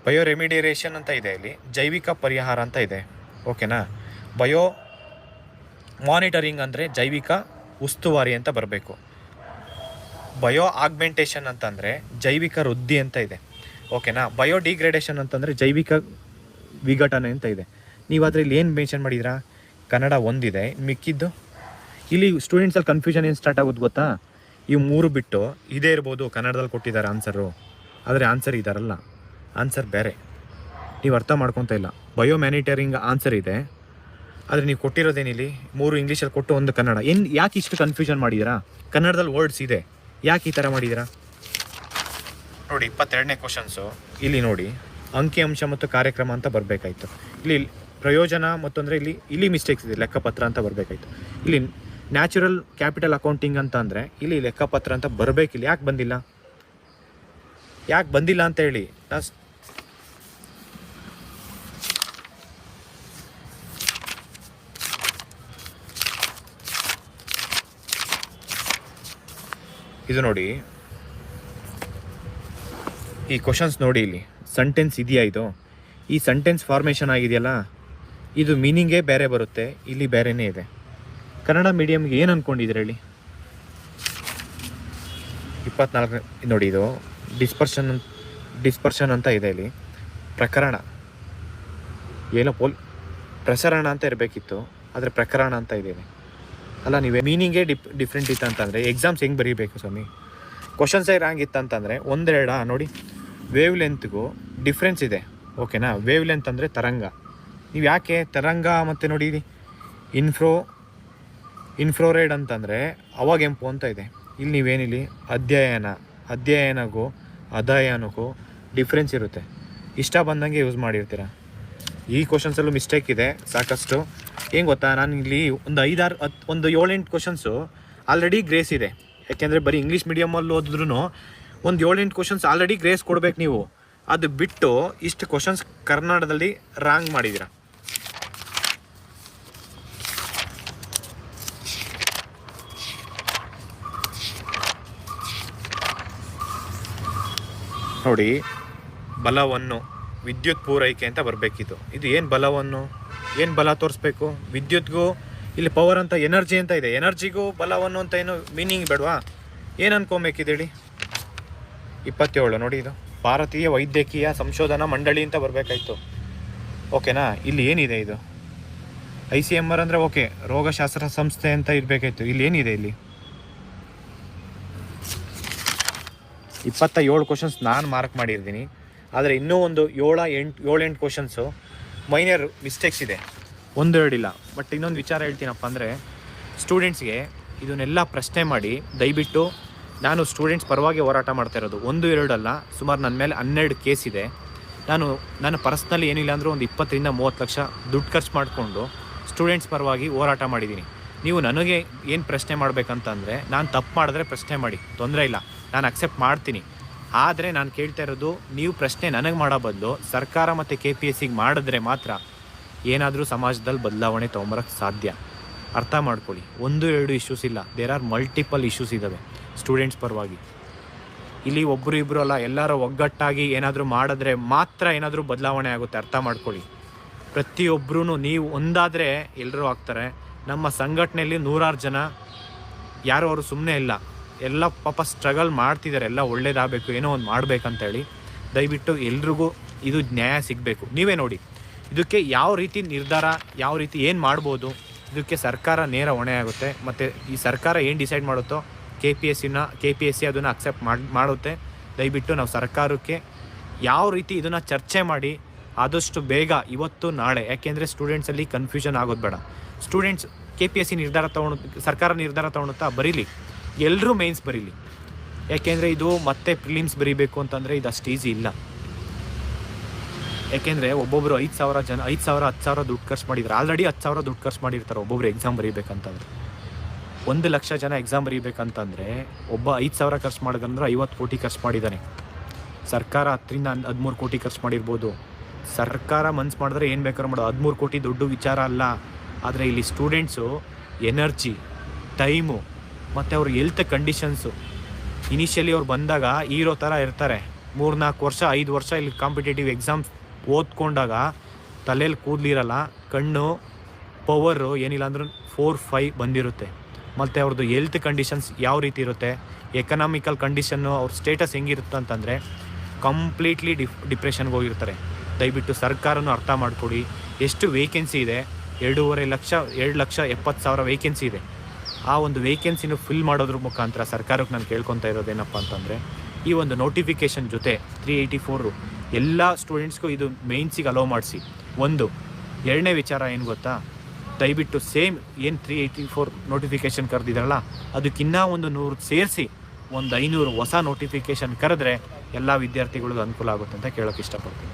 ಬಯೋ ರೆಮಿಡಿರೇಷನ್ ಅಂತ ಇದೆ ಇಲ್ಲಿ, ಜೈವಿಕ ಪರಿಹಾರ ಅಂತ ಇದೆ. ಓಕೆನಾ ಬಯೋ ಮಾನಿಟರಿಂಗ್ ಅಂದರೆ ಜೈವಿಕ ಉಸ್ತುವಾರಿ ಅಂತ ಬರಬೇಕು. ಬಯೋ ಆಗ್ಮೆಂಟೇಷನ್ ಅಂತಂದರೆ ಜೈವಿಕ ವೃದ್ಧಿ ಅಂತ ಇದೆ. ಓಕೆನಾ ಬಯೋ ಡಿಗ್ರೇಡೇಷನ್ ಅಂತಂದರೆ ಜೈವಿಕ ವಿಘಟನೆ ಅಂತ ಇದೆ. ನೀವು ಅದರಲ್ಲಿ ಏನು ಮೆನ್ಷನ್ ಮಾಡಿದಿರಾ? ಕನ್ನಡ ಒಂದಿದೆ, ಮಿಕ್ಕಿದ್ದು. ಇಲ್ಲಿ ಸ್ಟೂಡೆಂಟ್ಸಲ್ಲಿ ಕನ್ಫ್ಯೂಷನ್ ಏನು ಸ್ಟಾರ್ಟ್ ಆಗೋದು ಗೊತ್ತಾ? ಇವು ಮೂರು ಬಿಟ್ಟು ಇದೇ ಇರ್ಬೋದು, ಕನ್ನಡದಲ್ಲಿ ಕೊಟ್ಟಿದ್ದಾರೆ ಆನ್ಸರು ಆದರೆ ಆನ್ಸರ್ ಇದಾರಲ್ಲ. ಆನ್ಸರ್ ಬೇರೆ. ನೀವು ಅರ್ಥ ಮಾಡ್ಕೊತಾ ಇಲ್ಲ. ಬಯೋ ಮ್ಯಾನಿಟರಿಂಗ್ ಆನ್ಸರ್ ಇದೆ. ಆದರೆ ನೀವು ಕೊಟ್ಟಿರೋದೇನಿಲ್ಲಿ? ಮೂರು ಇಂಗ್ಲೀಷಲ್ಲಿ ಕೊಟ್ಟು ಒಂದು ಕನ್ನಡ. ಏನು ಯಾಕೆ ಇಷ್ಟು ಕನ್ಫ್ಯೂಷನ್ ಮಾಡಿದ್ದೀರಾ ಕನ್ನಡದಲ್ಲಿ ವರ್ಡ್ಸ್ ಇದೆ. ಯಾಕೆ ಈ ಥರ ಮಾಡಿದ್ದೀರಾ ನೋಡಿ ಇಪ್ಪತ್ತೆರಡನೇ ಕ್ವಶನ್ಸು ಇಲ್ಲಿ ನೋಡಿ ಅಂಕಿಅಂಶ ಮತ್ತು ಕಾರ್ಯಕ್ರಮ ಅಂತ ಬರಬೇಕಾಯ್ತು. ಇಲ್ಲಿ ಪ್ರಯೋಜನ ಮತ್ತು ಅಂದರೆ ಇಲ್ಲಿ ಇಲ್ಲಿ ಮಿಸ್ಟೇಕ್ಸ್ ಇದೆ ಲೆಕ್ಕಪತ್ರ ಅಂತ ಬರಬೇಕಾಯ್ತು. ಇಲ್ಲಿ ನ್ಯಾಚುರಲ್ ಕ್ಯಾಪಿಟಲ್ ಅಕೌಂಟಿಂಗ್ ಅಂತ ಅಂದರೆ ಇಲ್ಲಿ ಲೆಕ್ಕಪತ್ರ ಅಂತ ಬರಬೇಕಿಲ್ಲ. ಯಾಕೆ ಬಂದಿಲ್ಲ? ಯಾಕೆ ಬಂದಿಲ್ಲ ಅಂತ ಹೇಳಿ. ನಾ ಇದು ನೋಡಿ. ಈ ಕ್ವಶನ್ಸ್ ನೋಡಿ ಇಲ್ಲಿ. ಸೆಂಟೆನ್ಸ್ ಇದೆಯಾ ಇದು? ಈ ಸೆಂಟೆನ್ಸ್ ಫಾರ್ಮೇಷನ್ ಆಗಿದೆಯಲ್ಲ, ಇದು ಮೀನಿಂಗೇ ಬೇರೆ ಬರುತ್ತೆ, ಇಲ್ಲಿ ಬೇರೆನೇ ಇದೆ. ಕನ್ನಡ ಮೀಡಿಯಮ್ಗೆ ಏನು ಅಂದ್ಕೊಂಡಿದ್ದೀರ ಹೇಳಿ? ಇಪ್ಪತ್ನಾಲ್ಕು ನೋಡಿ ಇದು ಡಿಸ್ಪರ್ಷನ್ ಡಿಸ್ಪರ್ಷನ್ ಅಂತ ಇದೆ ಇಲ್ಲಿ. ಪ್ರಕರಣ. ಏನೋ ಪೋಲ್, ಪ್ರಸರಣ ಅಂತ ಇರಬೇಕಿತ್ತು, ಆದರೆ ಪ್ರಕರಣ ಅಂತ ಇದೆ. ಅಲ್ಲ, ನೀವೇ ಮೀನಿಂಗೇ ಡಿಪ್ ಡಿಫ್ರೆಂಟ್ ಇತ್ತು ಅಂತಂದರೆ ಎಕ್ಸಾಮ್ಸ್ ಹೆಂಗೆ ಬರೀಬೇಕು ಸ್ವಾಮಿ? ಕ್ವಶನ್ಸೇ ರಾಂಗ್ ಇತ್ತಂತಂದರೆ, ಒಂದೆರಡ, ನೋಡಿ ವೇವ್ ಲೆಂತ್ಗೂ ಡಿಫ್ರೆನ್ಸ್ ಇದೆ ಓಕೆನಾ ವೇವ್ ಲೆಂತ್ ಅಂದರೆ ತರಂಗ. ನೀವು ಯಾಕೆ ತರಂಗ ಮತ್ತು ನೋಡಿ ಇನ್ಫ್ರೋ ಇನ್ಫ್ರೋರೈಡ್ ಅಂತಂದರೆ ಅವಾಗೆಂಪು ಅಂತ ಇದೆ. ಇಲ್ಲಿ ನೀವೇನಿಲ್ಲಿ, ಅಧ್ಯಯನ, ಅಧ್ಯಯನಗೂ ಅಧ್ಯಯನಕ್ಕೂ ಡಿಫ್ರೆನ್ಸ್ ಇರುತ್ತೆ. ಇಷ್ಟ ಬಂದಂಗೆ ಯೂಸ್ ಮಾಡಿರ್ತೀರ? ಈ ಕ್ವಶನ್ಸಲ್ಲೂ ಮಿಸ್ಟೇಕ್ ಇದೆ, ಸಾಕಷ್ಟು. ಏನು ಗೊತ್ತಾ, ನಾನು ಇಲ್ಲಿ ಒಂದು ಐದಾರು ಹತ್ತು ಒಂದು ಏಳೆಂಟು ಕ್ವಶನ್ಸು ಆಲ್ರೆಡಿ ಗ್ರೇಸ್ ಇದೆ. ಯಾಕೆಂದರೆ ಬರೀ ಇಂಗ್ಲೀಷ್ ಮೀಡಿಯಮಲ್ಲಿ ಓದಿದ್ರು ಒಂದು ಏಳೆಂಟು ಕ್ವಶನ್ಸ್ ಆಲ್ರೆಡಿ ಗ್ರೇಸ್ ಕೊಡ್ಬೇಕು ನೀವು. ಅದು ಬಿಟ್ಟು ಇಷ್ಟು ಕ್ವಶನ್ಸ್ ಕರ್ನಾಟಕದಲ್ಲಿ ರಾಂಗ್ ಮಾಡಿದ್ದೀರ ನೋಡಿ, ಬಲವನ್ನು. ವಿದ್ಯುತ್ ಪೂರೈಕೆ ಅಂತ ಬರಬೇಕಿತ್ತು. ಇದು ಏನು ಬಲವನ್ನು? ಏನು ಬಲ ತೋರಿಸ್ಬೇಕು? ವಿದ್ಯುತ್ಗೂ ಇಲ್ಲಿ ಪವರ್ ಅಂತ ಎನರ್ಜಿ ಅಂತ ಇದೆ. ಎನರ್ಜಿಗೂ ಬಲವನ್ನು ಅಂತ ಏನು ಮೀನಿಂಗ್ ಬೇಡವಾ? ಏನು ಅನ್ಕೊಬೇಕಿದೆ ಹೇಳಿ ಇಪ್ಪತ್ತೇಳು ನೋಡಿ ಇದು. ಭಾರತೀಯ ವೈದ್ಯಕೀಯ ಸಂಶೋಧನಾ ಮಂಡಳಿ ಅಂತ ಬರಬೇಕಾಯ್ತು. ಓಕೆನಾ? ಇಲ್ಲಿ ಏನಿದೆ ಇದು? ಐ ಸಿ ಎಂ ಆರ್ ಅಂದರೆ ಓಕೆ. ರೋಗಶಾಸ್ತ್ರ ಸಂಸ್ಥೆ ಅಂತ ಇರಬೇಕಾಯ್ತು. ಇಲ್ಲಿ ಏನಿದೆ ಇಲ್ಲಿ? ಇಪ್ಪತ್ತ ಏಳು ಕ್ವಶನ್ಸ್ ನಾನು ಮಾರ್ಕ್ ಮಾಡಿರ್ತೀನಿ. ಆದರೆ ಇನ್ನೂ ಒಂದು ಏಳ ಎಂಟು ಏಳೆಂಟು ಕ್ವಶನ್ಸು ಮೈನರ್ ಮಿಸ್ಟೇಕ್ಸ್ ಇದೆ. ಒಂದೆರಡಿಲ್ಲ. ಬಟ್ ಇನ್ನೊಂದು ವಿಚಾರ ಹೇಳ್ತೀನಪ್ಪ ಅಂದರೆ ಸ್ಟೂಡೆಂಟ್ಸ್ಗೆ ಇದನ್ನೆಲ್ಲ ಪ್ರಶ್ನೆ ಮಾಡಿ ದಯವಿಟ್ಟು ನಾನು ಸ್ಟೂಡೆಂಟ್ಸ್ ಪರವಾಗಿ ಹೋರಾಟ ಮಾಡ್ತಾ ಇರೋದು. ಒಂದು ಎರಡಲ್ಲ ಸುಮಾರು ನನ್ನ ಮೇಲೆ ಹನ್ನೆರಡು ಕೇಸ್ ಇದೆ. ನಾನು ನನ್ನ ಪರ್ಸ್ನಲ್ಲಿ ಏನಿಲ್ಲ ಅಂದರೂ ಒಂದು ಇಪ್ಪತ್ತರಿಂದ ಮೂವತ್ತು ಲಕ್ಷ ದುಡ್ಡು ಖರ್ಚು ಮಾಡಿಕೊಂಡು ಸ್ಟೂಡೆಂಟ್ಸ್ ಪರವಾಗಿ ಹೋರಾಟ ಮಾಡಿದ್ದೀನಿ. ನೀವು ನನಗೆ ಏನು ಪ್ರಶ್ನೆ ಮಾಡಬೇಕಂತಂದರೆ, ನಾನು ತಪ್ಪು ಮಾಡಿದ್ರೆ ಪ್ರಶ್ನೆ ಮಾಡಿ. ತೊಂದರೆ ಇಲ್ಲ. ನಾನು ಅಕ್ಸೆಪ್ಟ್ ಮಾಡ್ತೀನಿ. ಆದರೆ ನಾನು ಕೇಳ್ತಾ ಇರೋದು, ನೀವು ಪ್ರಶ್ನೆ ನನಗೆ ಮಾಡೋ ಬದಲು ಸರ್ಕಾರ ಮತ್ತು ಕೆ ಪಿ ಎಸ್ ಸಿಗೆ ಮಾಡಿದ್ರೆ ಮಾತ್ರ ಏನಾದರೂ ಸಮಾಜದಲ್ಲಿ ಬದಲಾವಣೆ ತೊಗೊಂಬರಕ್ಕೆ ಸಾಧ್ಯ. ಅರ್ಥ ಮಾಡ್ಕೊಳ್ಳಿ. ಒಂದು, ಎರಡು ಇಶ್ಯೂಸ್ ಇಲ್ಲ. ದೇರ್ ಆರ್ ಮಲ್ಟಿಪಲ್ ಇಶ್ಯೂಸ್ ಇದ್ದಾವೆ ಸ್ಟೂಡೆಂಟ್ಸ್ ಪರವಾಗಿ. ಇಲ್ಲಿ ಒಬ್ಬರು ಇಬ್ಬರು ಅಲ್ಲ, ಎಲ್ಲರೂ ಒಗ್ಗಟ್ಟಾಗಿ ಏನಾದರೂ ಮಾಡಿದ್ರೆ ಮಾತ್ರ ಏನಾದರೂ ಬದಲಾವಣೆ ಆಗುತ್ತೆ, ಅರ್ಥ ಮಾಡ್ಕೊಳ್ಳಿ. ಪ್ರತಿಯೊಬ್ಬರೂ ನೀವು ಒಂದಾದರೆ ಎಲ್ಲರೂ ಆಗ್ತಾರೆ. ನಮ್ಮ ಸಂಘಟನೆಯಲ್ಲಿ ನೂರಾರು ಜನ, ಯಾರು ಅವರು ಸುಮ್ಮನೆ ಇಲ್ಲ. ಎಲ್ಲ ಪಾಪ ಸ್ಟ್ರಗಲ್ ಮಾಡ್ತಿದ್ದಾರೆ ಎಲ್ಲ ಒಳ್ಳೇದಾಗಬೇಕು, ಏನೋ ಒಂದು ಮಾಡಬೇಕಂತೇಳಿ. ದಯವಿಟ್ಟು ಎಲ್ರಿಗೂ ಇದು ನ್ಯಾಯ ಸಿಗಬೇಕು. ನೀವೇ ನೋಡಿ, ಇದಕ್ಕೆ ಯಾವ ರೀತಿ ನಿರ್ಧಾರ, ಯಾವ ರೀತಿ ಏನು ಮಾಡ್ಬೋದು, ಇದಕ್ಕೆ ಸರ್ಕಾರ ನೇರ ಹೊಣೆ ಆಗುತ್ತೆ. ಮತ್ತು ಈ ಸರ್ಕಾರ ಏನು ಡಿಸೈಡ್ ಮಾಡುತ್ತೋ ಕೆ ಪಿ ಎಸ್ ಸಿನ ಕೆ ಪಿ ಎಸ್ ಸಿ ಅದನ್ನು ಅಕ್ಸೆಪ್ಟ್ ಮಾಡಿ, ಮಾಡುತ್ತೆ. ದಯವಿಟ್ಟು ನಾವು ಸರ್ಕಾರಕ್ಕೆ ಯಾವ ರೀತಿ ಇದನ್ನು ಚರ್ಚೆ ಮಾಡಿ, ಆದಷ್ಟು ಬೇಗ ಇವತ್ತು, ನಾಳೆ, ಯಾಕೆಂದರೆ ಸ್ಟೂಡೆಂಟ್ಸಲ್ಲಿ ಕನ್ಫ್ಯೂಷನ್ ಆಗೋದು ಬೇಡ. Students K P S C ನಿರ್ಧಾರ ತೊಗೊಂಡು, ಸರ್ಕಾರ ನಿರ್ಧಾರ ತೊಗೊಳುತ್ತಾ ಬರೀಲಿ. ಎಲ್ಲರೂ ಮೇನ್ಸ್ ಬರೀಲಿ. ಯಾಕೆಂದರೆ ಇದು ಮತ್ತೆ ಪ್ರಿಲಿಮ್ಸ್ ಬರೀಬೇಕು ಅಂತಂದರೆ ಇದು ಅಷ್ಟು ಈಸಿ ಇಲ್ಲ. ಯಾಕೆಂದರೆ ಒಬ್ಬೊಬ್ಬರು ಐದು ಸಾವಿರ ಜನ, ಐದು ಸಾವಿರ ಹತ್ತು ಸಾವಿರ ದುಡ್ಡು ಖರ್ಚು ಮಾಡಿದ್ರು ಆಲ್ರೆಡಿ ಹತ್ತು ಸಾವಿರ ದುಡ್ಡು ಖರ್ಚು ಮಾಡಿರ್ತಾರೆ ಒಬ್ಬೊಬ್ರು ಎಕ್ಸಾಮ್ ಬರೀಬೇಕಂತಂದ್ರೆ. ಒಂದು ಲಕ್ಷ ಜನ ಎಕ್ಸಾಮ್ ಬರೀಬೇಕಂತಂದರೆ ಒಬ್ಬ ಐದು ಸಾವಿರ ಖರ್ಚು ಮಾಡಿದಂದ್ರೆ ಐವತ್ತು ಕೋಟಿ ಖರ್ಚು ಮಾಡಿದ್ದಾನೆ ಸರ್ಕಾರ ಹತ್ತರಿಂದ ಹದಿಮೂರು ಕೋಟಿ ಖರ್ಚು ಮಾಡಿರ್ಬೋದು. ಸರ್ಕಾರ ಮನ್ಸು ಮಾಡಿದ್ರೆ ಏನು ಬೇಕಾದ್ರೂ ಮಾಡೋದು ಹದಿಮೂರು ಕೋಟಿ ದೊಡ್ಡ ವಿಚಾರ ಅಲ್ಲ. ಆದರೆ ಇಲ್ಲಿ ಸ್ಟೂಡೆಂಟ್ಸು ಎನರ್ಜಿ ಟೈಮು ಮತ್ತು ಅವ್ರ ಹೆಲ್ತ್ ಕಂಡೀಷನ್ಸು ಇನಿಷಿಯಲಿ ಅವ್ರು ಬಂದಾಗ ಹೀರೋ ಥರ ಇರ್ತಾರೆ. ಮೂರ್ನಾಲ್ಕು ವರ್ಷ, ಐದು ವರ್ಷ ಇಲ್ಲಿ ಕಾಂಪಿಟೇಟಿವ್ ಎಕ್ಸಾಮ್ಸ್ ಓದ್ಕೊಂಡಾಗ ತಲೆಯಲ್ಲಿ ಕೂದಲಿರಲ್ಲ, ಕಣ್ಣು ಪವರು ಏನಿಲ್ಲ ಅಂದ್ರೂ ಫೋರ್ ಫೈವ್ ಬಂದಿರುತ್ತೆ. ಮತ್ತು ಅವ್ರದ್ದು ಹೆಲ್ತ್ ಕಂಡೀಷನ್ಸ್ ಯಾವ ರೀತಿ ಇರುತ್ತೆ ಎಕನಾಮಿಕಲ್ ಕಂಡೀಷನ್ನು ಅವ್ರ ಸ್ಟೇಟಸ್ ಹೆಂಗಿರುತ್ತೆ ಅಂತಂದರೆ ಕಂಪ್ಲೀಟ್ಲಿ ಡಿಫ್ ಡಿಪ್ರೆಷನ್ಗೆ ಹೋಗಿರ್ತಾರೆ. ದಯವಿಟ್ಟು ಸರ್ಕಾರನೂ ಅರ್ಥ ಮಾಡಿಕೊಡಿ. ಎಷ್ಟು ವೇಕೆನ್ಸಿ ಇದೆ? ಎರಡೂವರೆ ಲಕ್ಷ, ಎರಡು ಲಕ್ಷ ಎಪ್ಪತ್ತು ಸಾವಿರ ವೇಕೆನ್ಸಿ ಇದೆ. ಆ ಒಂದು ವೇಕೆನ್ಸಿನೂ ಫಿಲ್ ಮಾಡೋದ್ರ ಮುಖಾಂತರ ಸರ್ಕಾರಕ್ಕೆ ನಾನು ಕೇಳ್ಕೊತಾ ಇರೋದೇನಪ್ಪ ಅಂತಂದರೆ, ಈ ಒಂದು ನೋಟಿಫಿಕೇಷನ್ ಜೊತೆ ತ್ರೀ ಏಯ್ಟಿ ಫೋರು ಎಲ್ಲ ಸ್ಟೂಡೆಂಟ್ಸ್ಗೂ ಇದು ಮೇನ್ಸಿಗೆ ಅಲೋ ಮಾಡಿಸಿ. ಒಂದು, ಎರಡನೇ ವಿಚಾರ ಏನು ಗೊತ್ತಾ? ದಯವಿಟ್ಟು ಸೇಮ್ ಏನು ತ್ರೀ ಏಯ್ಟಿ ಫೋರ್ ನೋಟಿಫಿಕೇಷನ್ ಕರೆದಿದ್ರಲ್ಲ, ಅದಕ್ಕಿನ್ನ ಒಂದು ನೂರು ಸೇರಿಸಿ ಒಂದು ಐನೂರು ಹೊಸ ನೋಟಿಫಿಕೇಷನ್ ಕರೆದ್ರೆ ಎಲ್ಲ ವಿದ್ಯಾರ್ಥಿಗಳಿಗೂ ಅನುಕೂಲ ಆಗುತ್ತೆ ಅಂತ ಕೇಳೋಕ್ಕೆ ಇಷ್ಟಪಡ್ತೀನಿ.